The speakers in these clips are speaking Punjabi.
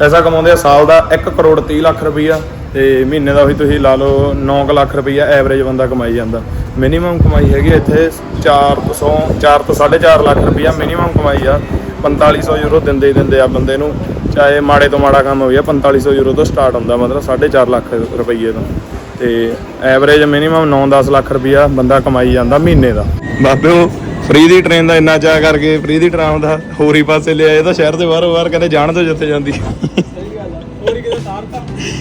ਪੈਸਾ ਕਮਾਉਂਦੇ ਆ, ਸਾਲ ਦਾ 1 ਕਰੋੜ 30 ਲੱਖ ਰੁਪਈਆ ਤੇ ਮਹੀਨੇ ਦਾ ਵੀ ਤੁਸੀਂ ਲਾ ਲਓ 9 ਲੱਖ ਰੁਪਈਆ ਐਵਰੇਜ ਬੰਦਾ ਕਮਾਈ ਜਾਂਦਾ। ਮਿਨੀਮਮ ਕਮਾਈ ਹੈਗੀ ਇੱਥੇ 400 4 ਤੋਂ 4.5 ਲੱਖ ਰੁਪਈਆ ਮਿਨੀਮਮ ਕਮਾਈ ਆ। 4500 ਯੂਰੋ ਦਿੰਦੇ ਹੀ ਦਿੰਦੇ ਆ ਬੰਦੇ ਨੂੰ। ਚਾਹੇ ਮਾੜੇ ਤੋਂ ਮਾੜਾ ਕੰਮ ਹੋਵੇ 4500 ਯੂਰੋ ਤੋਂ ਸਟਾਰਟ ਹੁੰਦਾ, ਮਤਲਬ 4.5 ਲੱਖ ਰੁਪਈਏ ਤੋਂ। ਤੇ ਐਵਰੇਜ ਮਿਨੀਮਮ 9-10 ਲੱਖ ਰੁਪਈਆ ਬੰਦਾ ਕਮਾਈ ਜਾਂਦਾ ਮਹੀਨੇ ਦਾ। ਬਾਬੇ ਉਹ ਫ੍ਰੀ ਦੀ ਟ੍ਰੇਨ ਦਾ ਇੰਨਾ ਚਾਹ ਕਰਕੇ ਫ੍ਰੀ ਦੀ ਟ੍ਰਾਮ ਦਾ ਹੋਰ ਹੀ ਪਾਸੇ ਲਿਆ ਇਹ ਤਾਂ ਸ਼ਹਿਰ ਦੇ ਬਾਹਰੋਂ ਬਾਹਰ ਕਹਿੰਦੇ ਜਾਣ ਤੋਂ ਜਿੱਥੇ ਜਾਂਦੀ।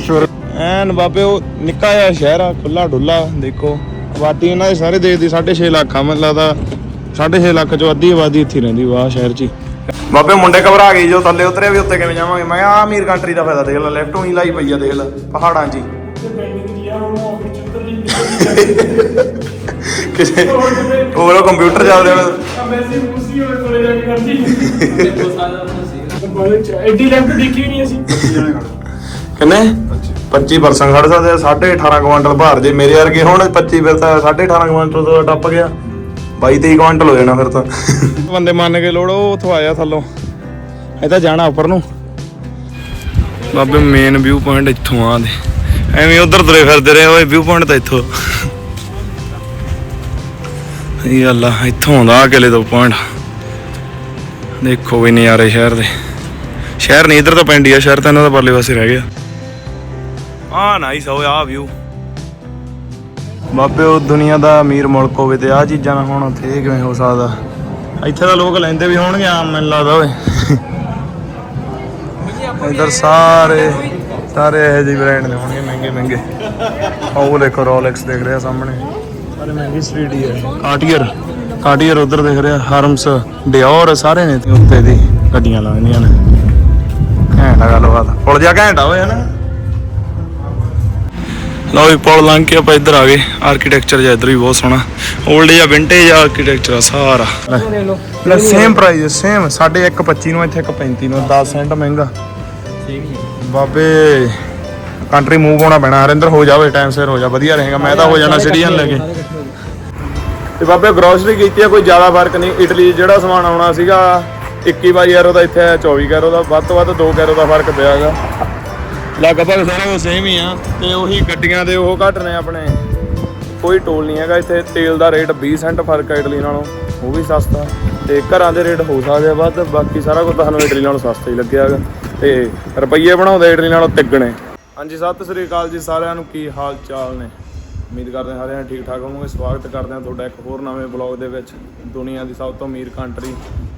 ਸ਼ੁਰ ਐਨ ਬਾਬੇ ਉਹ ਨਿੱਕਾ ਜਿਹਾ ਸ਼ਹਿਰ ਆ ਖੁੱਲਾ ਡੁੱਲਾ ਦੇਖੋ। ਆਬਾਦੀ ਇਹਨਾਂ ਦੇ ਸਾਰੇ ਦੇਸ਼ ਦੀ 6.5 ਲੱਖ ਆ ਮੈਨੂੰ ਲੱਗਦਾ 6.5 ਲੱਖ ਚੋਂ ਅੱਧੀ ਆਬਾਦੀ ਇੱਥੇ ਰਹਿੰਦੀ ਵਾਹ ਸ਼ਹਿਰ 'ਚ ਹੀ। ਬਾਬੇ ਮੁੰਡੇ ਘਬਰਾ ਗਏ, ਜੋ ਥੱਲੇ ਉਤਰੇ ਵੀ ਉੱਤੇ ਕਿਵੇਂ ਜਾਵਾਂਗੇ? ਮੈਂ ਆ ਅਮੀਰ ਕੰਟਰੀ ਦਾ ਫਾਇਦਾ ਦੇਖ ਲੈ ਲੈਫਟ ਹੀ ਲਾਈ ਪਈ ਆ, ਦੇਖ ਲੈ, ਪਹਾੜਾਂ 'ਚ ਹੀ। ਕਿਸੇ ਹੋਰ ਕੰਪਿਊਟਰ ਚੱਲਦੇ ਹੋਣ ਐਡੀ ਲੈਫਟ ਦੇਖੀ ਨਹੀਂ ਅਸੀਂ ਕਿੰਨੇ 25% ਖੜ ਸਕਦੇ ਆ 18.5 ਕੁਆਂਟਲ ਭਾਰ ਜੇ ਮੇਰੇ ਵਰਗੇ ਹੁਣ 25 ਫਿਰ ਤਾਂ 18.5 ਕੁਆਂਟਲ ਤੋਂ ਟੱਪ ਗਿਆ। 22 23 ਕੁਆਂਟਲ ਹੋ ਜਾਣਾ ਫਿਰ ਤਾਂ। ਬੰਦੇ ਮੰਨ ਕੇ ਲੋੜ ਉਹ ਉਥੋਂ ਆਇਆ ਥੱਲੋਂ। ਇਹ ਤਾਂ ਜਾਣਾ ਉੱਪਰ ਨੂੰ। ਬਾਬੇ ਮੇਨ ਵਿਊ ਪੁਆਇੰਟ ਇੱਥੋਂ ਆ ਦੇ। ਐਵੇਂ ਉਧਰ ਤੁਰੇ ਫਿਰਦੇ ਰਹੇ ਓਏ ਵਿਊ ਪੁਆਇੰਟ ਤਾਂ ਇੱਥੋਂ। ਇਹ ਅੱਲਾ ਇੱਥੋਂ ਆਉਂਦਾ ਕਿਲੇ ਤੋਂ ਪੁਆਇੰਟ ਦੇਖੋ ਵੀ ਨਜ਼ਾਰੇ ਸ਼ਹਿਰ ਦੇ। ਸ਼ਹਿਰ ਨਹੀਂ ਇਧਰ ਤਾਂ ਪਿੰਡ ਹੀ ਆ ਸ਼ਹਿਰ ਤਾਂ ਇਹਨਾਂ ਦਾ ਪਰਲੇ ਪਾਸੇ ਰਹਿ ਗਿਆ। ਆ ਨਾਈਸ ਹੋ ਆ ਵਿਊ ਬਾਬੇ, ਉਹ ਦੁਨੀਆ ਦਾ ਅਮੀਰ ਮੁਲਕ ਹੋਵੇ ਤੇ ਆ ਚੀਜ਼ਾਂ ਨਾ ਹੋਣ ਉੱਥੇ ਇਹ ਕਿਵੇਂ ਹੋ ਸਕਦਾ? ਇੱਥੇ ਤਾਂ ਲੋਕ ਲੈਂਦੇ ਵੀ ਹੋਣਗੇ ਆਮ, ਮੈਨੂੰ ਲੱਗਦਾ ਓਏ। ਇਧਰ ਸਾਰੇ ਸਾਰੇ ਇਹੋ ਜਿਹੇ ਬ੍ਰਾਂਡ ਦੇ ਹੋਣਗੇ, ਮਹਿੰਗੇ ਮਹਿੰਗੇ। ਉਹ ਦੇਖੋ ਰੋਲੈਕਸ ਦੇਖ ਰਿਹਾ ਸਾਹਮਣੇ। ਸਾਰੇ ਮਹਿੰਗੀ ਸਟਰੀਟ ਹੀ ਹੈ। ਕਾਰਟੀਅਰ ਕਾਰਟੀਅਰ ਉਧਰ ਦੇਖ ਰਿਹਾ ਹਾਰਮਸ ਡਿਓਰ ਸਾਰੇ ਨੇ। ਉੱਤੇ ਦੀ ਗੱਡੀਆਂ ਲੱਗਦੀਆਂ ਨੇ। ਘੈਂਟ ਗੱਲਬਾਤ। ਪੁਲ ਜਾ, ਘੈਂਟ ਆ ਓਏ ਲਓ ਵੀ ਪੁਲ ਲੰਘ ਕੇ ਆਪਾਂ ਇੱਧਰ ਆ ਗਏ। ਆਰਕੀਟੈਕਚਰ ਜਿਹਾ ਇੱਧਰ ਵੀ ਬਹੁਤ ਸੋਹਣਾ। 올ਡ ਜਾਂ ਵਿੰਟੇਜ ਆਰਕੀਟੈਕਚਰ ਆ ਸਾਰਾ। ਲੈ ਸੇਮ ਪ੍ਰਾਈਸ ਸੇਮ ਸਾਡੇ 1.25 ਨੂੰ, ਇੱਥੇ 1.35 ਨੂੰ 10 ਸੈਂਟ ਮਹਿੰਗਾ। ਬਾਬੇ ਕੰਟਰੀ ਮੂਵ ਹੋਣਾ ਪੈਣਾ। ਹਰਿੰਦਰ, ਹੋ ਜਾਵੇ ਟਾਈਮ ਸਿਰ ਹੋ ਜਾ, ਵਧੀਆ ਰਹੇਗਾ। ਮੈਂ ਤਾਂ ਹੋ ਜਾਣਾ ਸਿਟੀਜ਼ਨ ਲੈ ਕੇ। ਤੇ ਬਾਬੇ ਗਰੋਸਰੀ ਕੀਤੀ ਆ, ਕੋਈ ਜ਼ਿਆਦਾ ਫ਼ਰਕ ਨਹੀਂ। ਇਟਲੀ ਜਿਹੜਾ ਸਮਾਨ ਆਉਣਾ ਸੀਗਾ 21 ਬਾਈ ਯੂਰੋ ਦਾ ਇੱਥੇ 24 ਯੂਰੋ ਦਾ। ਵੱਧ ਤੋਂ ਵੱਧ 2 ਯੂਰੋ ਦਾ ਫ਼ਰਕ ਪਿਆ ਲਗਭਗ ਸਾਰੇ ਕੁਝ ਸੇਮ ਹੀ ਆ ਤੇ ਉਹੀ ਗੱਡੀਆਂ ਦੇ ਉਹ ਘੱਟ ਨੇ ਆਪਣੇ। ਕੋਈ ਟੋਲ ਨਹੀਂ ਹੈਗਾ ਇੱਥੇ, ਤੇਲ ਦਾ ਰੇਟ 20 ਸੈਂਟ ਫ਼ਰਕ ਹੈ ਇਟਲੀ ਨਾਲੋਂ, ਉਹ ਵੀ ਸਸਤਾ। ਤੇ ਘਰਾਂ ਦੇ ਰੇਟ ਹੋ ਸਕਦੇ ਆ ਵੱਧ, ਬਾਕੀ ਸਾਰਾ ਕੁਝ ਤੁਹਾਨੂੰ ਇਟਲੀ ਨਾਲੋਂ ਸਸਤਾ ਹੀ ਲੱਗਿਆ ਹੈਗਾ। ਤੇ ਰੁਪਈਏ ਬਣਾਉਂਦੇ ਇਟਲੀ ਨਾਲੋਂ ਤਿੱਗਣੇ ਹਾਂਜੀ, ਸਤਿ ਸ੍ਰੀ ਅਕਾਲ ਜੀ ਸਾਰਿਆਂ ਨੂੰ, ਕੀ ਹਾਲ ਚਾਲ ਨੇ? ਉਮੀਦ ਕਰਦੇ ਹਾਂ ਸਾਰਿਆਂ ਠੀਕ ਠਾਕ ਹੋਵੋਗੇ। ਸਵਾਗਤ ਕਰਦੇ ਹਾਂ ਤੁਹਾਡਾ ਇੱਕ ਹੋਰ ਨਵੇਂ ਬਲੌਗ ਦੇ ਵਿੱਚ, ਦੁਨੀਆ ਦੀ ਸਭ ਤੋਂ ਅਮੀਰ ਕੰਟਰੀ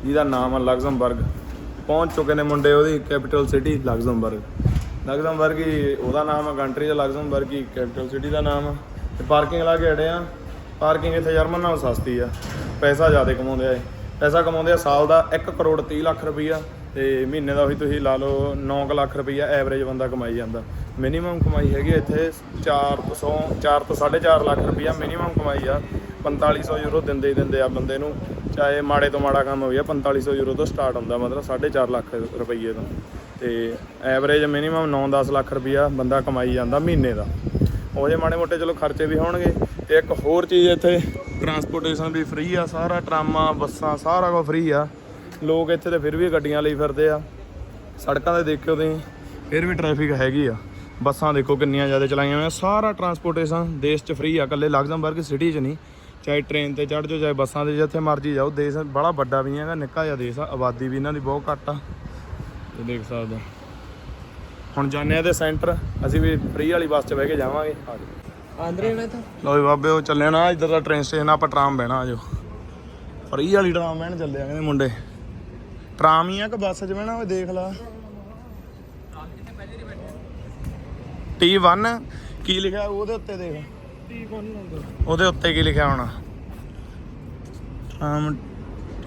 ਜਿਹਦਾ ਨਾਮ ਹੈ ਲਗਜ਼ਮਬਰਗ। ਪਹੁੰਚ ਚੁੱਕੇ ਨੇ ਮੁੰਡੇ ਉਹਦੀ ਕੈਪੀਟਲ ਸਿਟੀ ਲਗਜ਼ਮਬਰਗ। ਲਗਜ਼ਮਬਰਗ ਹੀ ਉਹਦਾ ਨਾਮ ਆ, ਕੰਟਰੀ ਦਾ ਲਗਜ਼ਮਬਰਗ ਹੀ ਕੈਪੀਟਲ ਸਿਟੀ ਦਾ ਨਾਮ ਆ। ਤੇ ਪਾਰਕਿੰਗ ਲਾ ਕੇ ਅੜੇ ਆ। ਪਾਰਕਿੰਗ ਇੱਥੇ ਜਰਮਨ ਨਾਲੋਂ ਸਸਤੀ ਆ। ਪੈਸਾ ਜ਼ਿਆਦਾ ਕਮਾਉਂਦੇ ਆ ਪੈਸਾ ਕਮਾਉਂਦੇ ਆ ਸਾਲ ਦਾ 1 ਕਰੋੜ 30 ਲੱਖ ਰੁਪਈਆ। ਤੇ ਮਹੀਨੇ ਦਾ ਵੀ ਤੁਸੀਂ ਲਾ ਲਓ 9 ਲੱਖ ਰੁਪਈਆ ਐਵਰੇਜ ਬੰਦਾ ਕਮਾਈ ਜਾਂਦਾ। ਮਿਨੀਮਮ ਕਮਾਈ ਹੈਗੀ ਇੱਥੇ 400 4 ਤੋਂ 4.5 ਲੱਖ ਰੁਪਈਆ ਮਿਨੀਮਮ ਕਮਾਈ ਆ। 4500 ਯੂਰੋ ਦਿੰਦੇ ਹੀ ਦਿੰਦੇ ਆ ਬੰਦੇ ਨੂੰ। ਚਾਹੇ ਮਾੜੇ ਤੋਂ ਮਾੜਾ ਕੰਮ ਹੋਵੇ 4500 ਯੂਰੋ ਤੋਂ ਸਟਾਰਟ ਹੁੰਦਾ, ਮਤਲਬ 4.5 ਲੱਖ ਰੁਪਈਏ ਤੋਂ। ਤੇ ਐਵਰੇਜ ਮਿਨੀਮਮ 9-10 ਲੱਖ ਰੁਪਈਆ ਬੰਦਾ ਕਮਾਈ ਜਾਂਦਾ ਮਹੀਨੇ ਦਾ। ਉਹ ਜੇ ਮਾੜੇ ਮੋਟੇ ਚਲੋ ਖਰਚੇ ਵੀ ਹੋਣਗੇ। ਤੇ ਇੱਕ ਹੋਰ ਚੀਜ਼ ਇੱਥੇ ਟਰਾਂਸਪੋਰਟੇਸ਼ਨ ਵੀ ਫ੍ਰੀ ਆ, ਸਾਰਾ ਟਰਾਮਾਂ, ਬੱਸਾਂ, ਸਾਰਾ ਕੁਝ ਫ੍ਰੀ ਆ। ਲੋਕ ਇੱਥੇ ਤੇ ਫਿਰ ਵੀ ਗੱਡੀਆਂ ਲਈ ਫਿਰਦੇ ਆ। ਸੜਕਾਂ ਤੇ ਦੇਖਿਓ ਤੁਸੀਂ, ਫਿਰ ਵੀ ਟ੍ਰੈਫਿਕ ਹੈਗੀ ਆ। ਬੱਸਾਂ ਦੇਖੋ ਕਿੰਨੀਆਂ ਜ਼ਿਆਦਾ ਚਲਾਈਆਂ ਹੋਈਆਂ। ਸਾਰਾ ਟਰਾਂਸਪੋਰਟੇਸ਼ਨ ਦੇਸ਼ 'ਚ ਫ੍ਰੀ ਆ, ਇਕੱਲੇ ਲਗਜ਼ਮਬਰਗ ਸਿਟੀ 'ਚ ਨਹੀਂ। ਚਾਹੇ ਟ੍ਰੇਨ ਤੇ ਚੜ੍ਹ ਜਾਓ, ਚਾਹੇ ਬੱਸਾਂ ਤੇ, ਜਿੱਥੇ ਮਰਜ਼ੀ ਜਾਓ, ਦੇਸ਼ ਬੜਾ ਵੱਡਾ ਵੀ ਹੈਗਾ, ਨਿੱਕਾ ਜਿਹਾ ਦੇਸ਼ ਆ, ਆਬਾਦੀ ਵੀ ਇਹਨਾਂ ਦੀ ਬਹੁਤ ਘੱਟ ਆ। ਤੇ ਦੇਖ ਸਕਦੇ ਹੋ। ਹੁਣ ਜਾਂਦੇ ਆ ਤੇ ਸੈਂਟਰ ਅਸੀਂ ਵੀ ਫ੍ਰੀ ਵਾਲੀ ਬੱਸ 'ਚ ਬਹਿ ਕੇ ਜਾਵਾਂਗੇ। ਆ ਜਾਓ। ਆਂਦਰੇ ਨਾ ਤਾਂ। ਲਓ ਵੀ ਬਾਬੇ ਉਹ ਚੱਲੇ ਨਾ ਇੱਧਰ ਦਾ ਟ੍ਰੇਨ ਸਟੇਸ਼ਨ ਆਪਾਂ ਟਰਾਮ ਬਹਿਣਾ ਆਜੋ ਫਰੀ ਵਾਲੀ ਟਰਾਮ ਬਹਿਣ ਚੱਲੇ ਆ ਕਹਿੰਦੇ ਮੁੰਡੇ। ਟਰਾਮ ਹੀ ਆ ਕਿ ਬੱਸ 'ਚ ਬਹਿਣਾ ਉਹ ਦੇਖ ਲਾ। T1 ਕੀ ਲਿਖਿਆ ਉਹਦੇ ਉੱਤੇ ਦੇਖ। T1 ਹੁੰਦਾ ਉਹਦੇ ਉੱਤੇ ਕੀ ਲਿਖਿਆ ਹੋਣਾ? ਟਰਾਮ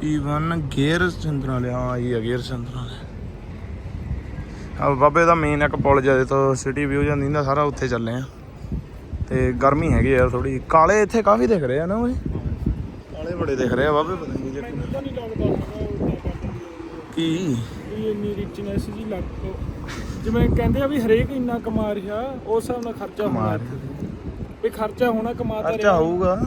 T1 ਗੇਅਰ ਚੰਦਰਾਲੇ ਹਾਂ ਇਹ ਆ ਗੇਅਰ ਚੰਦਰਾਲੇ ਆ ਬਾਬੇ ਦਾ ਮੇਨ ਇੱਕ ਪੁਲ ਜਿਹਦੇ ਤੋਂ ਸਿਟੀ ਵਿਊ ਜਾਂਦੀ ਨਾ ਸਾਰਾ ਉੱਥੇ ਚੱਲੇ ਆ। ਤੇ ਗਰਮੀ ਹੈਗੀ ਯਾਰ ਥੋੜੀ ਕਾਲੇ ਇੱਥੇ ਕਾਫੀ ਦਿਖ ਰਹੇ ਆ ਨਾ ਓਏ? ਕਾਲੇ ਬੜੇ ਦਿਖ ਰਹੇ ਆ ਬਾਬੇ ਪਤਾ ਨਹੀਂ ਜੇ ਕੀ? ਇੰਨੀ ਰਿਚਨੈਸ ਜੀ ਲੱਗ ਜਿਵੇਂ ਕਹਿੰਦੇ ਆ ਵੀ ਹਰੇਕ ਇੰਨਾ ਕਮਾ ਰਿਹਾ ਉਸ ਹਿਸਾਬ ਨਾਲ ਖਰਚਾ ਹੋਣਾ। ਵੀ ਖਰਚਾ ਹੋਣਾ ਕਮਾਤਾ ਖਰਚਾ ਹੋਊਗਾ।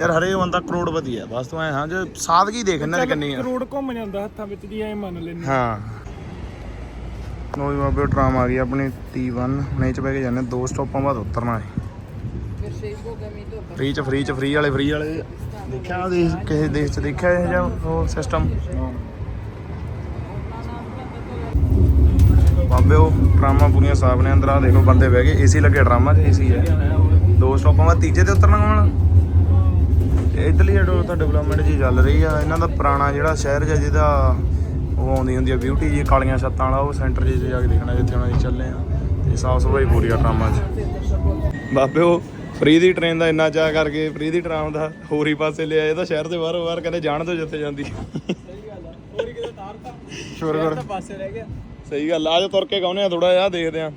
ਯਾਰ ਹਰੇ ਬੰਦਾ ਕਰੋੜਪਤੀ ਆ ਬਸ ਤੂੰ ਐ ਹਾਂ ਜੇ ਸਾਦਗੀ ਦੇਖ ਇਹਨਾਂ ਦੀ ਕਿੰਨੀ ਆ। ਕਰੋੜ ਘੁੰਮ ਜਾਂਦਾ ਹੱਥਾਂ ਵਿੱਚ ਦੀ ਐ ਮੰਨ ਲੈਂਦੇ ਹਾਂ। ਨੋਈ ਬਾਬੇ ਟਰਾਮ ਆ ਗਈ ਆਪਣੀ T1 ਹੁਣੇ ਚ ਬਹਿ ਕੇ ਜਾਂਦੇ ਦੋ ਸਟਾਪਾਂ ਬਾਅਦ ਉਤਰਨਾ ਹੈ ਫ੍ਰੀ ਚ ਫ੍ਰੀ ਚ ਫ੍ਰੀ ਵਾਲੇ ਫ੍ਰੀ ਵਾਲੇ। ਦੇਖਿਆ ਦੇਸ਼ ਕਿਸੇ ਦੇਸ਼ ਚ ਦੇਖਿਆ ਇਹ ਜਿਹਾ ਉਹ ਸਿਸਟਮ ਬਾਬੇ ਉਹ ਟਰਾਮਾਂ ਪੂਰੀਆਂ ਸਾਫ਼ ਨੇ। ਅੰਦਰ ਆ ਦੇਖੋ ਬੰਦੇ ਬਹਿ ਗਏ। ਏਸੀ ਲੱਗੇ ਟਰਾਮਾਂ 'ਚ ਏਸੀ ਹੈ। ਦੋ ਸਟਾਪਾਂ ਬਾਅਦ ਤੀਜੇ ਤੇ ਉਤਰਨਾ ਤੇ ਇਧਰਲੀ ਜਿਹੜਾ ਤਾਂ ਡਿਵੈਲਪਮੈਂਟ ਜੀ ਚੱਲ ਰਹੀ ਆ। ਇਹਨਾਂ ਦਾ ਪੁਰਾਣਾ ਜਿਹੜਾ ਸ਼ਹਿਰ ਜਿਹਾ ਜਿਹਦਾ ਉਹ ਆਉਂਦੀ ਹੁੰਦੀ ਆ ਬਿਊਟੀ ਜੀ ਕਾਲੀਆਂ ਛੱਤਾਂ ਵਾਲਾ ਉਹ ਸੈਂਟਰ ਜੀ ਜਾ ਕੇ ਦੇਖਣਾ ਜਿੱਥੇ ਹੁਣ ਅਸੀਂ ਚੱਲੇ ਆ। ਤੇ ਸਾਫ਼ ਸਫ਼ਾਈ ਪੂਰੀ ਆ ਟਰਾਮਾਂ 'ਚ। ਬਾਬੇ ਉਹ ਫ੍ਰੀ ਦੀ ਟ੍ਰੇਨ ਦਾ ਇੰਨਾ ਚਾਹ ਕਰਕੇ ਫ੍ਰੀ ਦੀ ਟਰਾਮ ਦਾ ਹੋਰ ਹੀ ਪਾਸੇ ਲਿਆ ਇਹ ਤਾਂ ਸ਼ਹਿਰ ਦੇ ਬਾਹਰੋਂ ਬਾਹਰ ਕਹਿੰਦੇ ਜਾਣ ਦੋ ਜਿੱਥੇ ਜਾਂਦੀ। ਹੋਰ ਕਿਤੇ ਤਾਰਤਾ ਸ਼ੁਰ ਕਰ ਪਾਸੇ ਰਹਿ ਗਿਆ। ਸਹੀ ਗੱਲ ਆ ਜਾ ਤੁਰ ਕੇ ਗਾਉਨੇ ਆ ਥੋੜਾ ਜਿਹਾ ਦੇਖਦੇ ਆ।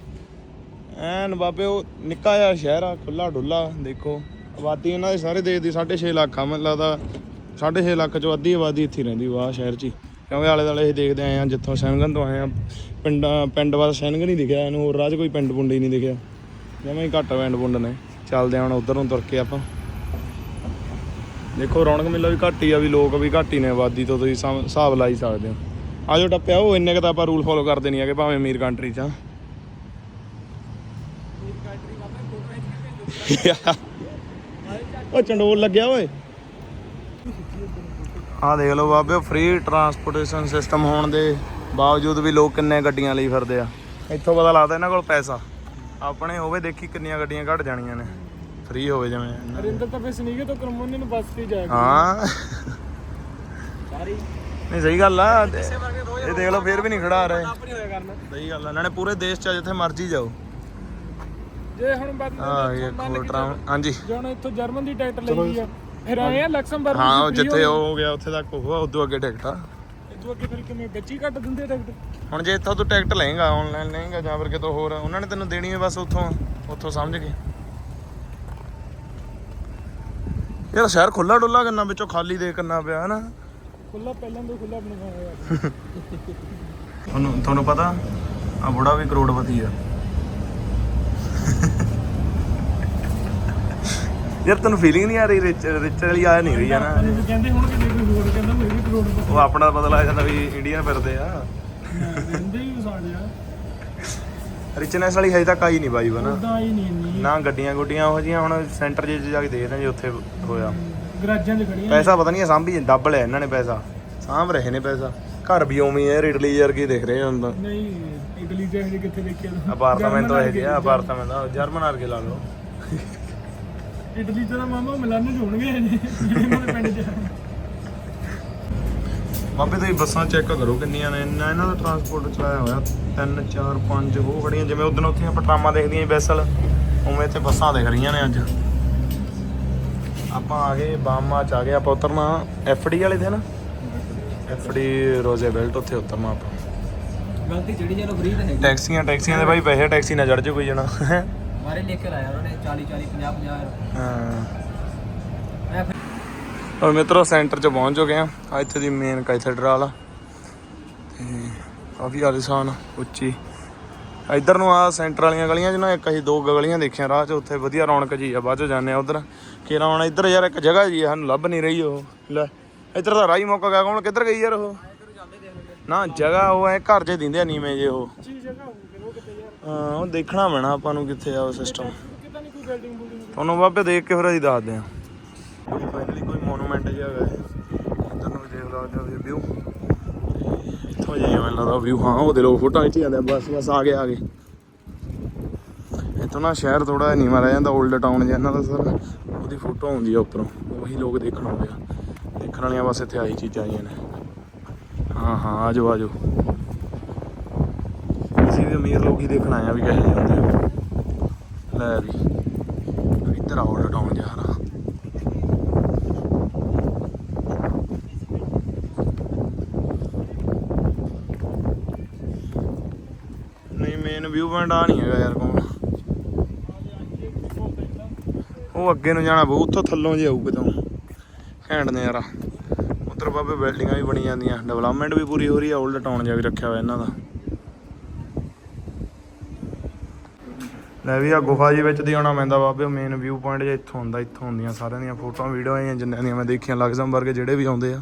ਐਨ ਬਾਬੇ ਉਹ ਨਿੱਕਾ ਜਿਹਾ ਸ਼ਹਿਰ ਆ ਖੁੱਲਾ ਡੁੱਲਾ ਦੇਖੋ। ਆਬਾਦੀ ਇਹਨਾਂ ਦੇ ਸਾਰੇ ਦੇਸ਼ ਦੀ 6.5 ਲੱਖ ਆ ਮੈਨੂੰ ਲੱਗਦਾ 6.5 ਲੱਖ ਚੋਂ ਅੱਧੀ ਆਬਾਦੀ ਇੱਥੇ ਹੀ ਰਹਿੰਦੀ ਵਾਹ ਸ਼ਹਿਰ 'ਚ ਹੀ। ਕਿਉਂਕਿ ਆਲੇ ਦੁਆਲੇ ਅਸੀਂ ਦੇਖਦੇ ਆਏ ਆ ਜਿੱਥੋਂ ਸੈਨਗਨ ਤੋਂ ਆਏ ਆ ਪਿੰਡਾਂ ਪਿੰਡ ਵਾਲਾ ਸੈਨਗਨ ਹੀ ਦਿਖਿਆ ਇਹਨੂੰ ਹੋਰ ਰਾਜ ਕੋਈ ਪਿੰਡ ਪੁੰਡ ਹੀ ਨਹੀਂ ਦਿਖਿਆ। ਜਮਾਂ ਹੀ ਘੱਟ ਪਿੰਡ ਪੁੰਡ ਨੇ। ਚੱਲਦੇ ਆ ਹੁਣ ਉਧਰ ਨੂੰ ਤੁਰ ਕੇ ਆਪਾਂ। ਦੇਖੋ ਰੌਣਕ ਮੇਲਾ ਵੀ ਘੱਟ ਹੀ ਆ ਵੀ ਲੋਕ ਵੀ ਘੱਟ ਹੀ ਨੇ ਆਬਾਦੀ ਤੋਂ ਤੁਸੀਂ ਹਿਸਾਬ ਲਾ ਹੀ ਸਕਦੇ ਹੋ। ਆ ਜੋ ਟੱਪਿਆ ਉਹ ਇੰਨੇ ਕੁ ਤਾਂ ਆਪਾਂ ਰੂਲ ਫੋਲੋ ਕਰਦੇ ਨਹੀਂ ਹੈਗੇ ਭਾਵੇਂ ਅਮੀਰ ਕੰਟਰੀ 'ਚ ਆ ਉਹ ਚੰਡੋਲ ਲੱਗਿਆ ਓਏ। ਆ ਦੇਖ ਲਓ ਬਾਬੇ ਫ੍ਰੀ ਟਰਾਂਸਪੋਰਟੇਸ਼ਨ ਸਿਸਟਮ ਹੋਣ ਦੇ ਬਾਵਜੂਦ ਵੀ ਲੋਕ ਕਿੰਨੇ ਗੱਡੀਆਂ ਲਈ ਫਿਰਦੇ ਆ। ਇੱਥੋਂ ਪਤਾ ਲੱਗਦਾ ਇਹਨਾਂ ਕੋਲ ਪੈਸਾ। ਆਪਣੇ ਹੋਵੇ ਦੇਖੀ ਕਿੰਨੀਆਂ ਗੱਡੀਆਂ ਘਟ ਜਾਣੀਆਂ ਨੇ। ਫ੍ਰੀ ਹੋਵੇ ਜਿਵੇਂ। ਹਰਿੰਦਰ ਤਾਂ ਫੇਸ ਨਹੀਂ ਗਿਆ ਤਾਂ ਕਰਮੋਨੀ ਨੂੰ ਬੱਸ ਤੇ ਜਾਏਗਾ। ਹਾਂ। ਸਾਰੀ। ਨਹੀਂ ਸਹੀ ਗੱਲ ਆ। ਇਹ ਦੇਖ ਲਓ ਫੇਰ ਵੀ ਨਹੀਂ ਖੜਾ ਰਹੇ। ਆਪਣੀ ਹੋਇਆ ਕਰਨਾ। ਸਹੀ ਗੱਲ ਆ। ਇਹਨਾਂ ਨੇ ਪੂਰੇ ਦੇਸ਼ 'ਚ ਜਿੱਥੇ ਮਰਜ਼ੀ ਜਾਓ। ਜੇ ਹੁਣ ਬਾਤ ਆ ਇਹ ਕੋਟਰਾ ਹਾਂਜੀ। ਜਣ ਇੱਥੋਂ ਜਰਮਨ ਦੀ ਟਿਕਟ ਲਈ ਆ। ਫਿਰ ਆਏ ਆ ਲਕਸਮਬਰਗ ਹਾਂ ਉਹ ਜਿੱਥੇ ਉਹ ਹੋ ਗਿਆ ਉੱਥੇ ਤੱਕ ਉਹ ਉਦੋਂ ਅੱਗੇ ਟਿਕਟ ਆ। ਇਦੋਂ ਅੱਗੇ ਫਿਰ ਕਿਵੇਂ ਬੱਚੀ ਘੱਟ ਦਿੰਦੇ ਟਿਕਟ? ਹੁਣ ਜੇ ਇੱਥੋਂ ਤੂੰ ਟਿਕਟ ਲਏਗਾ ਆਨਲਾਈਨ ਲਏਗਾ ਜਾਂ ਫਿਰ ਕਿਤੋਂ ਹੋਰ ਉਹਨਾਂ ਨੇ ਤੈਨੂੰ ਦੇਣੀ ਹੈ ਬਸ ਉੱਥੋਂ ਉੱਥੋਂ ਸਮਝ ਕੇ। ਯਾਰ ਸ਼ਹਿਰ ਖੁੱਲਾ ਡੁੱਲਾ ਕਿੰਨਾ ਵਿੱਚੋਂ ਖਾਲੀ ਦੇ ਕਰਨਾ ਪਿਆ ਹਨਾ? ਖੁੱਲਾ ਪਹਿਲਾਂ ਤੋਂ ਖੁੱਲਾ ਬਣਾਇਆ ਹੋਇਆ। ਤੁਹਾਨੂੰ ਤੁਹਾਨੂੰ ਪਤਾ ਆ ਬੁੜਾ ਵੀ ਕਰੋੜਪਤੀ ਆ। ਯਾਰ ਤੈਨੂੰ ਫੀਲਿੰਗ ਨਹੀਂ ਆ ਰਹੀ ਰਿਚ ਰਿਚ ਵਾਲੀ ਆ ਨਹੀਂ ਰਹੀ ਆ ਨਾ ਕਹਿੰਦੇ ਹੁਣ ਕਿੰਨੇ ਕੋਈ ਹੋਰ ਕਹਿੰਦਾ ਮੈਂ ਵੀ ਕਰੋੜ ਉਹ ਆਪਣਾ ਲੱਗ ਜਾਂਦਾ ਵੀ ਇੰਡੀਅਨ ਫਿਰਦੇ ਆ। ਰਹਿੰਦੇ ਹੀ ਸਾੜਿਆ ਰਿਚਨੈਸ ਵਾਲੀ ਹਜੇ ਤੱਕ ਆਈ ਨਹੀਂ ਬਾਈ ਬਣਾ। ਉਦਾਂ ਹੀ ਨਹੀਂ ਇੰਨੀ। ਨਾ ਗੱਡੀਆਂ ਗੁੱਡੀਆਂ ਉਹ ਜੀਆਂ ਹੁਣ ਸੈਂਟਰ ਜੇ ਜਾ ਕੇ ਦੇਖਦੇ ਜੇ ਉੱਥੇ ਹੋਇਆ। ਗਰਾਜਾਂ 'ਚ ਖੜੀਆਂ ਪੈਸਾ ਪਤਾ ਨਹੀਂ ਸਾਂਭੀ ਦੱਬ ਲਿਆ ਇਹਨਾਂ ਨੇ ਪੈਸਾ। ਸਾਂਭ ਰਹੇ ਨੇ ਪੈਸਾ। ਘਰ ਵੀ ਉਵੇਂ ਹੀ ਹੈ ਇਟਲੀ ਵਰਗੇ ਦਿਖ ਰਹੇ ਤਾਂ। ਨਹੀਂ ਇਟਲੀ ਹਜੇ ਕਿੱਥੇ ਦੇਖਿਆ? ਅਪਾਰਟਮੈਂਟ ਜਰਮਨ ਹੈਗੇ ਆ ਅਪਾਰਟਮੈਂਟ ਆ ਜਰਮਨ ਵਰਗੇ ਲਾ ਲਓ। ਇਟਲੀ ਤੋਂ ਤਾਂ ਮਾਮਾ ਮਿਲਾਨੋ ਹੋਣਗੇ ਜਿਹੜੇ ਇਹਨਾਂ ਪਿੰਡ ਚ ਬਾਬੇ ਤੁਸੀਂ ਬੱਸਾਂ ਚੈੱਕ ਕਰੋ ਕਿੰਨੀਆਂ ਨੇ। ਇੰਨਾ ਇਹਨਾਂ ਦਾ ਟਰਾਂਸਪੋਰਟ ਚਲਾਇਆ ਹੋਇਆ 3 4 5 ਉਹ ਖੜੀਆਂ। ਜਿਵੇਂ ਉਦੋਂ ਉੱਥੇ ਆਪਾਂ ਟਰਾਮਾਂ ਦੇਖਦੀਆਂ ਵੈਸਲ ਉਵੇਂ ਇੱਥੇ ਬੱਸਾਂ ਦਿਖ ਰਹੀਆਂ ਨੇ ਅੱਜ। ਆਪਾਂ ਆ ਗਏ ਬਾਮਾ ਚ ਆ ਗਏ ਆਪਾਂ ਉਤਰਨਾ ਐਫਡੀ ਵਾਲੇ ਦੇ ਨਾ। ਐਫਡੀ ਰੋਜ਼ੇਵੈਲਟ ਉੱਥੇ ਉਤਰਨਾ ਆਪਾਂ। ਗਲਤੀ ਜਿਹੜੀ ਚਲੋ ਫ੍ਰੀ ਤਾਂ ਹੈ ਟੈਕਸੀਆਂ ਟੈਕਸੀਆਂ ਦੇ ਬਾਈ ਪੈਸੇ ਟੈਕਸੀ ਨਾ ਚੜ ਜਾ ਕੋਈ ਜਣਾ। ਔਰ ਮਿੱਤਰੋ ਸੈਂਟਰ 'ਚ ਪਹੁੰਚ ਚੁੱਕੇ ਆ ਆ ਇੱਥੇ ਦੀ ਮੇਨ ਕੈਥੇਡਰਲ ਆ। ਤੇ ਕਾਫੀ ਆਲੀਸ਼ਾਨ ਉੱਚੀ। ਇੱਧਰ ਨੂੰ ਆ ਸੈਂਟਰ ਵਾਲੀਆਂ ਗਲੀਆਂ ਜਿਹਨਾਂ ਇੱਕ ਅਸੀਂ ਦੋ ਗਲੀਆਂ ਦੇਖੀਆਂ ਰਾਹ 'ਚ ਉੱਥੇ ਵਧੀਆ ਰੌਣਕ ਜੀ ਆ ਬਾਅਦ 'ਚ ਜਾਂਦੇ ਆ ਉਧਰ। ਕਿਹੜਾ ਹੁਣ ਇੱਧਰ ਯਾਰ ਇੱਕ ਜਗ੍ਹਾ ਜੀ ਸਾਨੂੰ ਲੱਭ ਨਹੀਂ ਰਹੀ ਉਹ। ਲੈ ਇੱਧਰ ਤਾਂ ਰਾਹੀ ਮੌਕਾ ਗਿਆ ਕੌਣ ਕਿੱਧਰ ਗਈ ਯਾਰ ਉਹ? ਨਾ ਜਗ੍ਹਾ ਉਹ ਐ ਘਰ 'ਚ ਦਿੰਦੇ ਆ ਨੀਵੇਂ ਜੇ ਉਹ। ਜੀ ਜਗ੍ਹਾ ਉਹ ਹਾਂ ਉਹ ਦੇਖਣਾ ਪੈਣਾ ਆਪਾਂ ਨੂੰ ਕਿੱਥੇ ਆ ਉਹ ਸਿਸਟਮ ਤੁਹਾਨੂੰ ਬਾਬੇ ਦੇਖ ਕੇ ਫਿਰ ਅਸੀਂ ਦੱਸਦੇ ਆ ਫਾਈਨਲੀ ਕੋਈ ਮੋਨੂਮੈਂਟ ਜਿਹਾ ਹੈਗਾ ਹੈ ਇੱਧਰ ਨੂੰ ਦੇਖ ਲਓ ਜੀ ਵਿਊ ਇੱਥੋਂ ਜੀ ਮੈਨੂੰ ਲੱਗਦਾ ਵਿਊ ਹਾਂ ਉਹਦੇ ਲੋਕ ਫੋਟੋ ਖਿੱਚੀ ਜਾਂਦੇ ਆ, ਬਸ ਬਸ ਆ ਗਏ ਆ ਗਏ। ਇੱਥੋਂ ਨਾ ਸ਼ਹਿਰ ਥੋੜਾ ਨੀਵਾ ਰਹਿ ਜਾਂਦਾ 올ਡ ਟਾਊਨ ਜਿਹਾ ਇਹਨਾਂ ਦਾ ਸਰ ਉਹਦੀ ਫੋਟੋ ਆਉਂਦੀ ਆ ਉੱਪਰੋਂ ਉਹੀ ਲੋਕ ਦੇਖਣ ਆਉਂਦੇ ਆ। ਦੇਖਣ ਵਾਲੀਆਂ ਬਸ ਇੱਥੇ ਆਹੀ ਚੀਜ਼ਾਂ ਆਈਆਂ ਨੇ। ਹਾਂ ਹਾਂ ਆਜੋ ਆਜੋ ਵੀ ਅਮੀਰ ਲੋਕ ਹੀ ਦੇਖਣ ਆਏ ਵੀ ਕਹੇ ਜਾਂਦੇ ਲੈ ਵੀ ਇੱਧਰ ਆਓ 올ਡ ਟਾਊਨ ਜਾ ਰਹਾ। ਨਹੀਂ ਮੇਨ ਵਿਊ ਪੁਆਇੰਟ ਆ ਨਹੀਂ ਹੈਗਾ ਯਾਰ ਕੋਲ ਉਹ ਅੱਗੇ ਨੂੰ ਜਾਣਾ ਬਹੁ ਉੱਥੋਂ ਥੱਲੋਂ ਜੇ ਆਊ ਕਿਤੋਂ। ਘੈਂਟ ਨੇ ਯਾਰ ਉੱਧਰ ਬਾਬੇ ਬਿਲਡਿੰਗਾਂ ਵੀ ਬਣੀ ਜਾਂਦੀਆਂ ਡਿਵੈਲਪਮੈਂਟ ਵੀ ਪੂਰੀ ਹੋ ਰਹੀ ਆ 올ਡ ਟਾਊਨ ਜਿਹਾ ਵੀ ਰੱਖਿਆ ਹੋਇਆ ਇਹਨਾਂ ਦਾ। ਲੈ ਵੀ ਆ ਗੁਫਾ ਜੀ ਵਿੱਚ ਦੀ ਆਉਣਾ ਪੈਂਦਾ ਬਾਬੇ ਮੇਨ ਵਿਊ ਪੁਆਇੰਟ ਜੇ ਇੱਥੋਂ ਹੁੰਦਾ ਇੱਥੋਂ ਹੁੰਦੀਆਂ ਸਾਰਿਆਂ ਦੀਆਂ ਫੋਟੋਆਂ ਵੀਡੀਓ ਆਈਆਂ ਜਿੰਨਿਆਂ ਦੀਆਂ ਮੈਂ ਦੇਖੀਆਂ ਲਗਜ਼ਮਬਰਗ ਜਿਹੜੇ ਵੀ ਆਉਂਦੇ ਆ।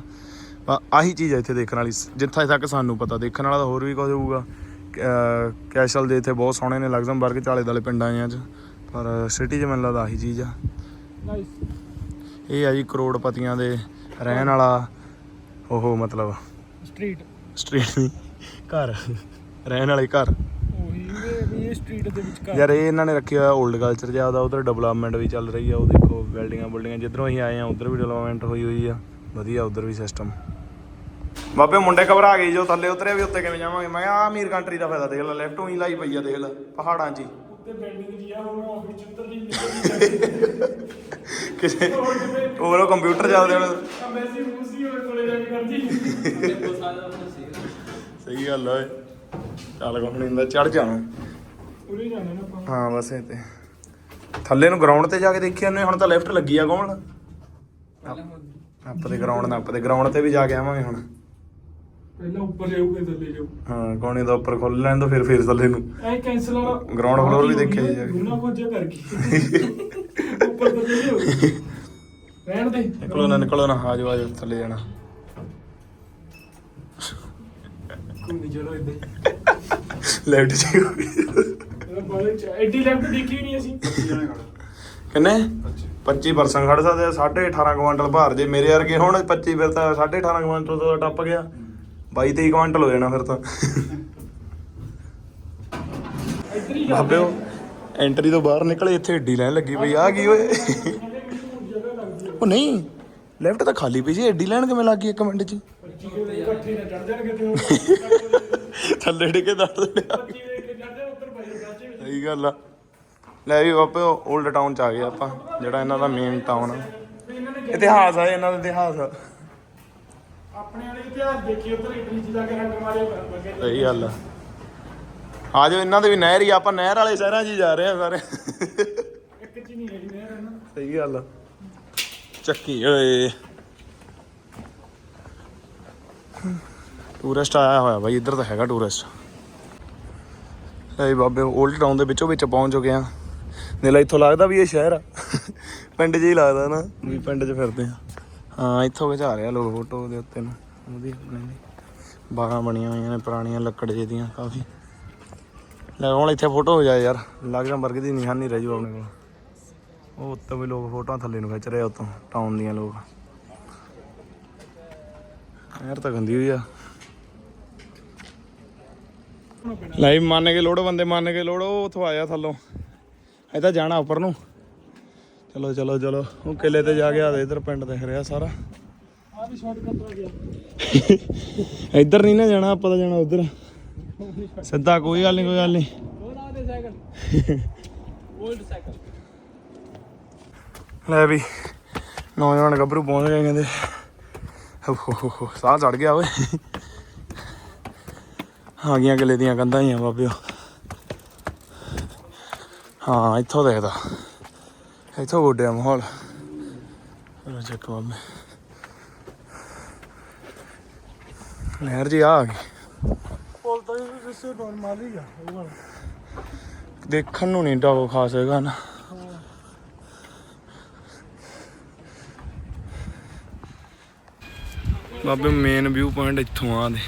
ਆਹੀ ਚੀਜ਼ ਆ ਇੱਥੇ ਦੇਖਣ ਵਾਲੀ ਜਿੱਥੇ ਤੱਕ ਸਾਨੂੰ ਪਤਾ ਦੇਖਣ ਵਾਲਾ ਤਾਂ ਹੋਰ ਵੀ ਕੁਝ ਹੋਊਗਾ। ਕੈਸ਼ਲ ਦੇ ਇੱਥੇ ਬਹੁਤ ਸੋਹਣੇ ਨੇ ਲਗਜ਼ਮਬਰਗ ਚਾਲੇ ਵਾਲੇ ਪਿੰਡਾਂ ਆਂ ਚ ਪਰ ਸਿਟੀ 'ਚ ਮੈਨੂੰ ਲੱਗਦਾ ਆਹੀ ਚੀਜ਼ ਆ। ਨਾਈਸ ਇਹ ਆ ਜੀ ਕਰੋੜਪਤੀਆਂ ਦੇ ਰਹਿਣ ਵਾਲਾ ਉਹ ਮਤਲਬ ਸਟਰੀਟ ਸਟਰੀਟ ਨਹੀਂ ਘਰ ਰਹਿਣ ਵਾਲੇ ਘਰ। ਦੇ ਵਿੱਚ ਯਾਰ ਇਹ ਇਹਨਾਂ ਨੇ ਰੱਖਿਆ ਹੋਇਆ 올ਡ ਕਲਚਰ ਜਿਹਾ ਉਹਦਾ ਉਧਰ ਡਿਵੈਲਪਮੈਂਟ ਵੀ ਚੱਲ ਰਹੀ ਆ ਉਹ ਦੇਖੋ ਬਿਲਡਿੰਗਾਂ ਬਿਲਡਿੰਗਾਂ ਜਿੱਧਰੋਂ ਅਸੀਂ ਆਏ ਆ ਉਧਰ ਵੀ ਡਿਵੈਲਪਮੈਂਟ ਹੋਈ ਹੋਈ ਆ। ਵਧੀਆ ਉਧਰ ਵੀ ਸਿਸਟਮ ਬਾਬੇ ਮੁੰਡੇ ਘਬਰਾ ਗਏ ਜੋ ਥੱਲੇ ਉਤਰਿਆ ਵੀ ਉੱਤੇ ਕਿਵੇਂ ਜਾਵਾਂਗੇ? ਮੈਂ ਕਿਹਾ ਆ ਅਮੀਰ ਕੰਟਰੀ ਦਾ ਫਾਇਦਾ ਦੇਖ ਲੈ ਲੈਫਟ ਹੀ ਲਾਈ ਪਈ ਆ ਦੇਖ ਲੈ ਪਹਾੜਾਂ 'ਚ ਹੀ। ਉੱਤੇ ਬਿਲਡਿੰਗ ਜੀ ਆ ਹੁਣ ਆਫਿਸ ਚ ਉੱਤਰ ਦੀ ਨਿਕਲ ਕਿਸੇ ਉਹ ਕੰਪਿਊਟਰ ਚੱਲਦੇ ਹੁਣ। ਅੰਬੈਸੀ ਮੂਸੀ ਹੋਏ ਕੋਲੇ ਜਾ ਕੇ ਕਰਦੀ ਸਹੀ ਗੱਲ ਓਏ। ਚੱਲ ਕੋਈ ਨਹੀਂ ਚੜ ਜਾਣਾ ਉਰੇ ਜਾਣਾ ਨਾ ਆਪਾਂ। ਹਾਂ ਬਸ ਇਹ ਤੇ। ਥੱਲੇ ਨੂੰ ਗਰਾਊਂਡ ਤੇ ਜਾ ਕੇ ਦੇਖੀ ਉਹਨੇ ਹੁਣ ਤਾਂ ਲੈਫਟ ਲੱਗੀ ਆ ਕੋਮਲ ਆਪਾਂ ਦੇ ਗਰਾਊਂਡ ਨਾਲ ਆਪਾਂ ਦੇ ਗਰਾਊਂਡ ਤੇ ਵੀ ਜਾ ਕੇ ਆਵਾਂਗੇ ਹੁਣ। ਪਹਿਲਾਂ ਉੱਪਰ ਜਾਊ ਫਿਰ ਥੱਲੇ ਜਾਊ ਹਾਂ ਕੋਣੇ ਦਾ ਉੱਪਰ ਖੋਲ ਲੈਣ ਤੋਂ ਫਿਰ ਫਿਰ ਥੱਲੇ ਨੂੰ। ਐ ਕੈਂਸਲ ਵਾਲਾ Ground floor ਵੀ ਦੇਖਿਆ ਜੀ ਜਾ ਕੇ। ਗੁਨਾ ਖੋਜਿਆ ਕਰ ਗਈ ਉੱਪਰ ਥੱਲੇ ਜਾਊ ਰਹਿਣ ਦੇ। ਨਿਕਲੋ ਨਾ ਨਿਕਲੋ ਨਾ ਆਜੋ ਆਜੋ ਥੱਲੇ ਜਾਣਾ। ਘੁੰਮੀ ਚਲੋ ਇੱਦਾਂ ਲੈਫਟ ਚ ਹੀ ਬਾਲੇ ਚ ਐਡੀ ਲੈਫਟ ਦੇਖੀ ਨਹੀਂ ਅਸੀਂ। ਕਿੰਨੇ? 25% ਖੜ ਸਕਦੇ ਆ 18.5 ਕੁਆਂਟਲ ਭਾਰ। ਜੇ ਮੇਰੇ ਵਰਗੇ ਹੁਣ 25 ਫਿਰ ਤਾਂ 18.5 ਕੁਆਂਟਲ ਤੋਂ ਟੱਪ ਗਿਆ। 22 23 ਕੁਆਂਟਲ ਹੋ ਜਾਣਾ ਫਿਰ ਤਾਂ। ਇੱਧਰ ਹੀ ਬਾਬੇ ਉਹ ਐਂਟਰੀ ਤੋਂ ਬਾਹਰ ਨਿਕਲੇ ਇੱਥੇ ਏਡੀ ਲਾਈਨ ਲੱਗੀ ਪਈ ਆ ਕੀ ਓਏ? ਜਗ੍ਹਾ ਲੱਗਦੀ ਉਹ ਨਹੀਂ ਲੈਫਟ ਤਾਂ ਖਾਲੀ ਪਈ ਸੀ ਏਡੀ ਲਾਈਨ ਕਿਵੇਂ ਲੱਗ ਗਈ ਇੱਕ ਮਿੰਟ ਚ? 25 ਦੇ ਇਕੱਠੇ ਨਾ ਚੜ ਜਾਣਗੇ ਤੇ ਉਹ ਥੱਲੇ ਡਿੱਗੇ ਦੱਸ ਦਿਆ 25 ਦੇ ਇੱਕ ਚੜ ਜਾ ਉੱਪਰ ਪਾਈ ਸਹੀ ਗੱਲ ਆ। ਲੈ ਵੀ ਬਾਬੇ 올ਡ ਟਾਊਨ ਚ ਆ ਗਏ ਆਪਾਂ ਜਿਹੜਾ ਇਹਨਾਂ ਦਾ ਮੇਨ ਟਾਊਨ ਆ। ਇਤਿਹਾਸ ਆ ਇਹਨਾਂ ਦਾ ਇਤਿਹਾਸ ਆ। ਆਪਣੇ ਵਾਲੇ ਇਤਿਹਾਸ ਦੇਖੀ ਉੱਧਰ ਇਟਲੀ ਚ ਜਾ ਕੇ ਰੰਗ ਮਾਰੇ ਲੱਗੇ ਸਹੀ ਗੱਲ ਆ। ਆ ਜਾਓ ਇਹਨਾਂ ਦੇ ਵੀ ਨਹਿਰ ਹੀ ਆਪਾਂ ਨਹਿਰ ਵਾਲੇ ਸ਼ਹਿਰਾਂ 'ਚ ਹੀ ਜਾ ਰਹੇ ਆ ਸਾਰੇ। ਇੱਕ ਚ ਨਹੀਂ ਹੈਗੀ ਨਹਿਰ ਨਾ। ਸਹੀ ਗੱਲ ਆ। ਚੱਕੀ ਓਏ। ਟੂਰਿਸਟ ਆਇਆ ਹੋਇਆ ਬਾਈ ਇੱਧਰ ਤਾਂ ਹੈਗਾ ਟੂਰਿਸਟ। ਲੈ ਬਾਬੇ 올ਡ ਟਾਊਨ ਦੇ ਵਿੱਚੋਂ ਵਿੱਚ ਪਹੁੰਚ ਚੁੱਕੇ ਆ ਨੀਲਾ ਇੱਥੋਂ ਲੱਗਦਾ ਵੀ ਇਹ ਸ਼ਹਿਰ ਆ। ਪਿੰਡ 'ਚ ਹੀ ਲੱਗਦਾ ਨਾ, ਵੀ ਪਿੰਡ 'ਚ ਫਿਰਦੇ ਆ ਹਾਂ, ਇੱਥੋਂ ਖਿਚਾ ਰਿਹਾ ਲੋਕ ਫੋਟੋ ਦੇ ਉੱਤੇ ਨੂੰ। ਉਹਦੀ ਆਪਣੇ ਦੀ ਬਾਰਾਂ ਬਣੀਆਂ ਹੋਈਆਂ ਨੇ, ਪੁਰਾਣੀਆਂ ਲੱਕੜ ਜਿਹੇ ਦੀਆਂ, ਕਾਫੀ। ਲੈ, ਹੁਣ ਇੱਥੇ ਫੋਟੋ ਹੋ ਜਾਏ ਯਾਰ। ਲਗਜ਼ਮਬਰਗ ਦੀ ਨਿਸ਼ਾਨੀ ਰਹਿ ਜੂ ਆਪਣੇ ਕੋਲ। ਉਹ ਉੱਤੇ ਵੀ ਲੋਕ ਫੋਟੋਆਂ ਥੱਲੇ ਨੂੰ ਖਿੱਚ ਰਹੇ ਆ, ਉੱਤੋਂ ਟਾਊਨ ਦੀਆਂ ਲੋਕ। ਯਾਰ ਤਾਂ ਗੰਦੀ ਹੋਈ ਆ। ਲੈ ਮੰਨ ਕੇ ਲੋੜੋ ਬੰਦੇ ਮੰਨ ਕੇ ਲੋੜੋ ਉਥੋਂ ਆਇਆ ਥੱਲੋਂ। ਇਹ ਤਾਂ ਜਾਣਾ ਉੱਪਰ ਨੂੰ। ਚਲੋ ਚਲੋ ਚਲੋ। ਉਹ ਕਿਲੇ ਤੇ ਜਾ ਕੇ ਆ ਦੇ ਇਧਰ ਪਿੰਡ ਦਿਖ ਰਿਹਾ ਸਾਰਾ। ਆ ਵੀ ਸ਼ਾਰਟਕਟ ਆ ਗਿਆ ਇੱਧਰ ਨਹੀਂ ਨਾ ਜਾਣਾ ਆਪਾਂ ਤਾਂ ਜਾਣਾ ਉਧਰ। ਸਿੱਧਾ ਕੋਈ ਗੱਲ ਨਹੀਂ ਕੋਈ ਗੱਲ ਨਹੀਂ। ਉਹ ਦੇ ਸਾਈਕਲ 올ਡ ਸਾਈਕਲ ਲੈ ਵੀ ਨੌਜਵਾਨ ਗੱਭਰੂ ਪਹੁੰਚ ਗਏ ਕਹਿੰਦੇ। ਹੋ ਹੋ ਹੋ, ਸਾਹ ਚੜ ਗਿਆ ਓਏ। ਆ ਗਈਆਂ ਕਿਲੇ ਦੀਆਂ ਕੰਧਾਂ ਹੀ ਆ ਬਾਬਿਓ ਹਾਂ ਇੱਥੋਂ ਦੇਖਦਾ। ਇੱਥੋਂ ਗੋਡਿਆ ਮਾਹੌਲ। ਚਲੋ ਚੱਕ ਬਾਬੇ ਨਹਿਰ ਜੀ ਆ ਗਈ। ਪੁੱਲ ਤਾਂ ਜਿਸੇ ਨਾਰਮਲ ਹੀ ਆ ਉਹ ਵਾਲਾ। ਦੇਖਣ ਨੂੰ ਨਹੀਂ ਡਾਗੋ ਖਾਸ ਹੈਗਾ ਨਾ। ਬਾਬੇ ਮੇਨ ਵਿਊ ਪੁਆਇੰਟ ਇੱਥੋਂ ਆ ਦੇ।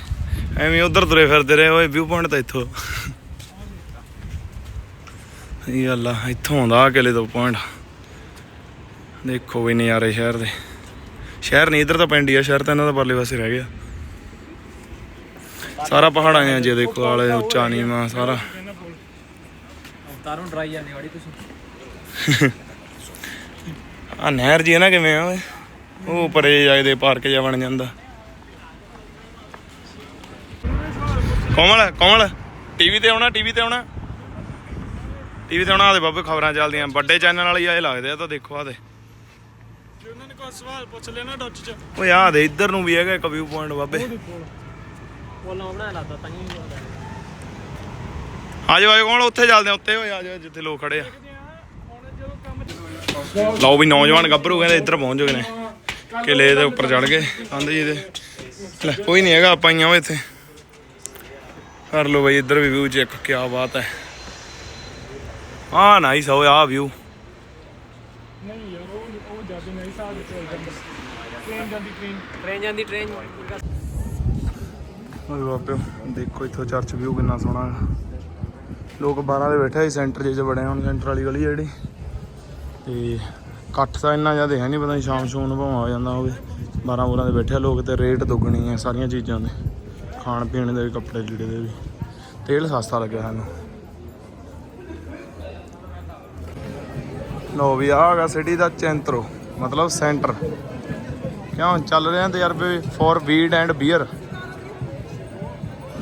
ਐਵੇਂ ਉਧਰ ਤੁਰੇ ਫਿਰਦੇ ਰਹੇ ਓਏ ਵਿਊ ਪੁਆਇੰਟ ਤਾਂ ਇੱਥੋਂ। ਇਹ ਅੱਲਾ ਇੱਥੋਂ ਆਉਂਦਾ ਆ ਕਿਲੇ ਤੋਂ ਪੁਆਇੰਟ ਦੇਖੋ ਵੀ ਨਜ਼ਾਰੇ ਸ਼ਹਿਰ ਦੇ। ਸ਼ਹਿਰ ਨਹੀਂ ਇਧਰ ਤਾਂ ਪਿੰਡ ਹੀ ਆ ਸ਼ਹਿਰ ਤਾਂ ਇਹਨਾਂ ਦਾ ਪਰਲੇ ਪਾਸੇ ਰਹਿ ਗਿਆ। ਸਾਰਾ ਪਹਾੜਾਂ ਆ ਜੇ ਦੇਖੋ ਆਲੇ ਉੱਚਾ ਨੀਵਾਂ ਸਾਰਾ। ਤਾਰੋਂ ਡਰਾਈ ਜਾਂਦੇ ਵਾੜੀ ਤੁਸੀਂ। ਆ ਨਹਿਰ ਜੀ ਹੈ ਨਾ ਕਿਵੇਂ ਆ ਓਏ? ਉਹ ਪਰੇ ਜਾਇਦੇ ਪਾਰਕ ਜਿਹਾ ਬਣ ਜਾਂਦਾ। ਕੋਮਲ ਕੋਮਲ। ਟੀਵੀ ਤੇ ਆਉਣਾ ਟੀਵੀ ਤੇ ਆਉਣਾ। ਟੀਵੀ ਤੇ ਆਉਣਾ ਆਦੇ ਬਾਬੇ ਖਬਰਾਂ ਚੱਲਦੀਆਂ। ਵੱਡੇ ਚੈਨਲ ਵਾਲੀ ਆਏ ਲੱਗਦੇ ਆ ਤਾਂ ਦੇਖੋ ਆਦੇ ਜੇ ਉਹਨਾਂ ਨੇ ਕੋਈ ਸਵਾਲ ਪੁੱਛ ਨਾ ਡੱਚ ਚ। ਓਏ ਆ ਦੇ ਇੱਧਰ ਨੂੰ ਵੀ ਹੈਗਾ ਇੱਕ ਵਿਊ ਪੁਆਇੰਟ ਬਾਬੇ। ਉਹਦੇ ਕੋਲ। ਬੋਲਾਂ ਬਣਾਇਆ ਲੱਗਦਾ ਤਾਂ ਹੀ ਆ ਜਾਓ ਆਜੋ ਉੱਥੇ ਚੱਲਦੇ ਆ ਉੱਤੇ। ਓਏ ਆ ਜਾਓ ਜਿੱਥੇ ਲੋਕ ਖੜੇ ਆ। ਲਓ ਵੀ ਨੌਜਵਾਨ ਗੱਭਰੂ ਕਹਿੰਦੇ ਇੱਧਰ ਪਹੁੰਚ ਗਏ ਨੇ ਕਿਲੇ ਦੇ ਉੱਪਰ ਚੜ ਗਏ ਕੰਧ ਜੀ ਦੇ। ਕੋਈ ਨਹੀਂ ਹੈਗਾ ਆਪਾਂ ਹੀ ਆ ਇੱਥੇ। ਕਰ ਲਓ ਬਈ ਇੱਧਰ ਵੀ ਵਿਊ ਚੈੱਕ ਕੀ ਬਾਤ ਹੈ। ਆ ਨਾਈਸ ਹੋਇਆ ਆ ਵਿਊ ਨਹੀਂ ਯਾਰ ਉਹ ਉਹ ਨਹੀਂ ਸਾਹ ਦੇ ਚੱਲ ਜਾਂਦਾ। ਟ੍ਰੇਨ ਜਾਂਦੀ ਟ੍ਰੇਨ ਟ੍ਰੇਨ ਜਾਂਦੀ ਟ੍ਰੇਨ ਓਏ ਬਾਬਿਓ ਦੇਖੋ ਇੱਥੋਂ ਚਰਚ ਵਿਊ ਕਿੰਨਾ ਸੋਹਣਾ ਹੈ। ਲੋਕ ਬਾਹਰਾਂ ਦੇ ਬੈਠੇ ਸੀ ਸੈਂਟਰ ਜਿਹੇ 'ਚ ਬੜੇ ਹੁਣ ਸੈਂਟਰ ਵਾਲੀ ਗਲੀ ਜਿਹੜੀ। ਤੇ ਇਕੱਠ ਤਾਂ ਇੰਨਾ ਜ਼ਿਆਦਾ ਹੈ ਨਹੀਂ ਪਤਾ ਨਹੀਂ ਸ਼ਾਮ ਸ਼ੂਮ ਨੂੰ ਭਾਵੇਂ ਹੋ ਜਾਂਦਾ ਹੋਵੇ। 12 ਬੂਰਾਂ ਦੇ ਬੈਠੇ ਲੋਕ ਤੇ ਰੇਟ ਦੁੱਗਣੀ ਹੈ ਸਾਰੀਆਂ ਚੀਜ਼ਾਂ ਦੇ ਖਾਣ ਪੀਣ ਦੇ ਵੀ ਕੱਪੜੇ ਲੀੜੇ ਦੇ ਵੀ। ਤੇਲ ਸਸਤਾ ਲੱਗਿਆ ਸਾਨੂੰ। ਲੋ ਵੀ ਆ ਹੈਗਾ ਸਿਟੀ ਦਾ ਚੈਂਟਰੋ ਮਤਲਬ ਸੈਂਟਰ। ਕਿਉਂ? ਚੱਲ ਰਹੇ ਆ ਤਜਰਬੇ ਫॉर ਵੀਡ ਐਂਡ ਬੀਅਰ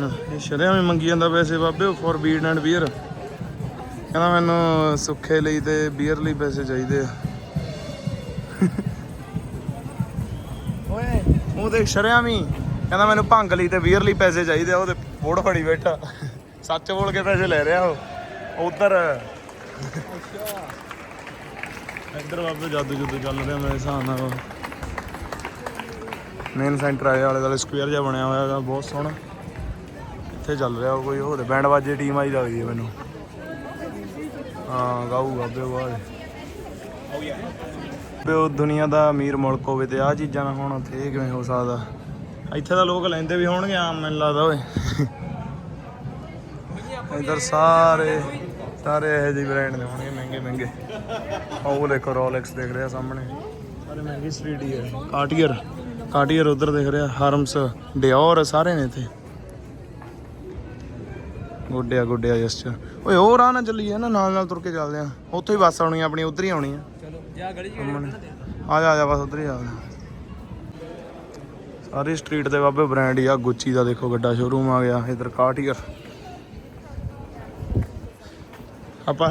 ਇਹ ਸ਼ਰਿਆਂ ਵੀ ਮੰਗੀ ਜਾਂਦਾ ਪੈਸੇ ਬਾਬੇ ਫॉर ਵੀਡ ਐਂਡ ਬੀਅਰ ਕਹਿੰਦਾ ਮੈਨੂੰ ਸੁੱਖੇ ਲਈ ਤੇ ਬੀਅਰ ਲਈ ਪੈਸੇ ਚਾਹੀਦੇ ਆ। ਓਏ। ਉਹ ਦੇਖ ਸ਼ਰਿਆਂ ਵੀ ਕਹਿੰਦਾ ਮੈਨੂੰ ਭੰਗ ਲਈ ਤੇ ਬੀਅਰ ਲਈ ਪੈਸੇ ਚਾਹੀਦੇ ਆ ਉਹਦੇ ਫੋੜ ਫੜੀ ਬੈਠਾ। ਸੱਚ ਬੋਲ ਕੇ ਪੈਸੇ ਲੈ ਰਿਹਾ ਉਹ। ਉਧਰ। ਇੱਧਰ ਬਾਬੇ ਜਾਦੂ ਜੁਦੂ ਚੱਲ ਰਿਹਾ ਮੇਰੇ ਹਿਸਾਬ ਨਾਲ। ਮੇਨ ਸੈਂਟਰ ਆਇਆ ਵਾਲੇ ਵਾਲੇ ਸਕੁਅਰ ਜਿਹਾ ਬਣਿਆ ਹੋਇਆ ਹੈਗਾ ਬਹੁਤ ਸੋਹਣਾ। ਇੱਥੇ ਚੱਲ ਰਿਹਾ ਕੋਈ ਹੋਰ ਬੈਂਡ ਬਾਜੇ ਟੀਮ ਆਈ ਲੱਗਦੀ ਹੈ ਮੈਨੂੰ। ਹਾਂ ਗਾਊ ਗਾਬੇ ਬਾਅਦ ਵੀ ਉਹ ਦੁਨੀਆ ਦਾ ਅਮੀਰ ਮੁਲਕ ਹੋਵੇ ਤੇ ਆ ਚੀਜ਼ਾਂ ਨਾ ਹੋਣ ਉੱਥੇ ਕਿਵੇਂ ਹੋ ਸਕਦਾ? ਇੱਥੇ ਤਾਂ ਲੋਕ ਲੈਂਦੇ ਵੀ ਹੋਣਗੇ ਆਮ ਮੈਨੂੰ ਲੱਗਦਾ ਓਏ। ਇਧਰ ਸਾਰੇ ਸਾਰੇ ਇਹੋ ਜਿਹੇ ਬ੍ਰਾਂਡ ਦੇ ਹੋਣਗੇ ਮਹਿੰਗੇ ਮਹਿੰਗੇ। ਉਹ ਦੇਖੋ ਰੋਲੈਕਸ ਦੇਖ ਰਿਹਾ ਸਾਹਮਣੇ। ਸਾਰੇ ਮਹਿੰਗੀ ਸਟਰੀਟ ਹੀ ਹੈ। ਕਾਰਟੀਅਰ ਕਾਰਟੀਅਰ ਉਧਰ ਦੇਖ ਰਿਹਾ ਹਾਰਮਸ ਡਿਓਰ ਸਾਰੇ ਨੇ ਇੱਥੇ। ਗੁੱਡਿਆ ਗੁੱਡਿਆ ਜਸਟ ਓਏ ਉਹ ਰਾਹ ਨਾ ਚੱਲੀਏ ਨਾ ਨਾਲ ਨਾਲ ਤੁਰ ਕੇ ਚੱਲਦੇ ਆ ਉੱਥੋਂ ਹੀ ਬੱਸ ਆਉਣੀ ਆ ਆਪਣੀ ਉਧਰ ਹੀ ਆਉਣੀ ਆ। ਚਲੋ ਜਾ ਗਲੀ ਆ ਜਾ ਆ ਜਾ ਬਸ ਉਧਰ ਹੀ ਆ। ਸਾਰੀ ਸਟਰੀਟ ਦੇ ਬਾਬੇ ਬ੍ਰਾਂਡ ਹੀ ਆ ਗੁੱਚੀ ਦਾ ਦੇਖੋ ਗੱਡਾ ਸ਼ੋਰੂਮ ਆ ਗਿਆ, ਇਧਰ ਕਾਰਟੀਅਰ ਆਪਾਂ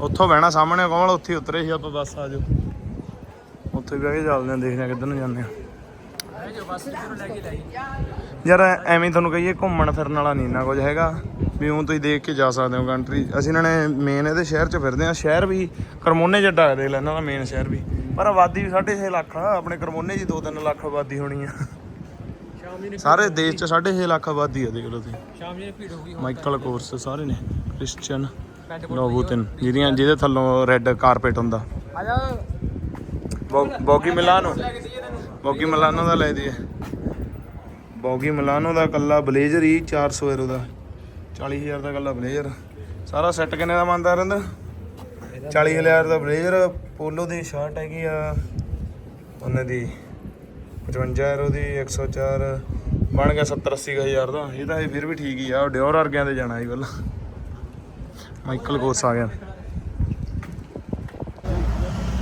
ਉੱਥੋਂ ਬਹਿਣਾ ਸਾਹਮਣੇ ਕੋਲ ਉੱਥੇ ਹੀ ਉਤਰੇ ਸੀ, ਆਪਾਂ ਬੱਸ ਆ ਜਾਓ। ਉੱਥੇ ਬਹਿ ਕੇ ਚੱਲਦੇ ਆਂ ਦੇਖਦੇ ਆਂ ਕਿੱਧਰ ਨੂੰ ਜਾਂਦੇ ਆ ਯਾਰ, ਐਵੇਂ ਤੁਹਾਨੂੰ ਕਹੀਏ, ਘੁੰਮਣ ਫਿਰਨ ਵਾਲਾ ਨਹੀਂ ਨਾ ਕੁਝ ਹੈਗਾ। ਵੀ ਉਹ ਤੁਸੀਂ ਦੇਖ ਕੇ ਜਾ ਸਕਦੇ ਹੋ ਕੰਟਰੀ ਅਸੀਂ ਇਹਨਾਂ ਨੇ ਮੇਨ ਇਹਦੇ ਸ਼ਹਿਰ 'ਚ ਫਿਰਦੇ ਆ ਸ਼ਹਿਰ ਵੀ ਕਰਮੋਨੇ ਜੱਡਾ ਹੈ ਦੇਖ ਲੈ ਦਾ ਮੇਨ ਸ਼ਹਿਰ ਵੀ। ਪਰ ਆਬਾਦੀ ਵੀ 6.5 ਲੱਖ ਆ ਆਪਣੇ ਕਰਮੋਨੇ ਹੀ 2-3 ਲੱਖ ਆਬਾਦੀ ਹੋਣੀ ਆ। ਸ਼ਾਮ ਜੀ ਸਾਰੇ ਦੇਸ਼ 'ਚ 6.5 ਲੱਖ ਆਬਾਦੀ ਆ ਦੇਖ ਲਓ ਤੁਸੀਂ ਸ਼ਾਮ ਜੀ ਭੀੜ ਹੋ ਗਈ ਮਾਈਕਲ ਕੋਰਸ ਸਾਰੇ ਨੇ ਕ੍ਰਿਸਚੀਅਨ ਪੈਂਟ ਲੋਬੂਤਨ ਜਿਹਦੀਆਂ ਜਿਹਦੇ ਥੱਲੋਂ ਰੈੱਡ ਕਾਰਪੇਟ ਹੁੰਦਾ। ਆ ਜਾ ਬੋਗੀ ਮਿਲਾਨੋ। ਬੋਗੀ ਮਿਲਾਨੋ ਦਾ ਲੈ ਦਈਏ। ਬੋਗੀ ਮਿਲਾਨੋ ਦਾ ਕੱਲਾ ਬਲੇਜ਼ਰ ਹੀ 400 ਯੂਰੋ ਦਾ। 40000 ਦਾ ਕੱਲਾ ਬਲੇਜ਼ਰ। ਸਾਰਾ ਸੈੱਟ ਕਿੰਨੇ ਦਾ ਮੰਨਦਾ ਰਹਿੰਦਾ 40000 ਦਾ ਬਲੇਜ਼ਰ ਪੋਲੋ ਦੀ ਸ਼ਰਟ ਹੈਗੀ ਆ। ਉਹਨਾਂ ਦੀ 55 ਯੂਰੋ ਦੀ 104 ਬਣ ਗਿਆ 70 80 ਹਜ਼ਾਰ ਦਾ। ਇਹ ਤਾਂ ਇਹ ਫਿਰ ਵੀ ਠੀਕ ਹੀ ਆ ਡਿਓਰ ਵਰਗਿਆਂ ਦੇ ਜਾਣਾ ਸੀ ਪਹਿਲਾਂ। ਮਾਈਕਲ ਕੋਰਸ ਆ ਗਿਆ।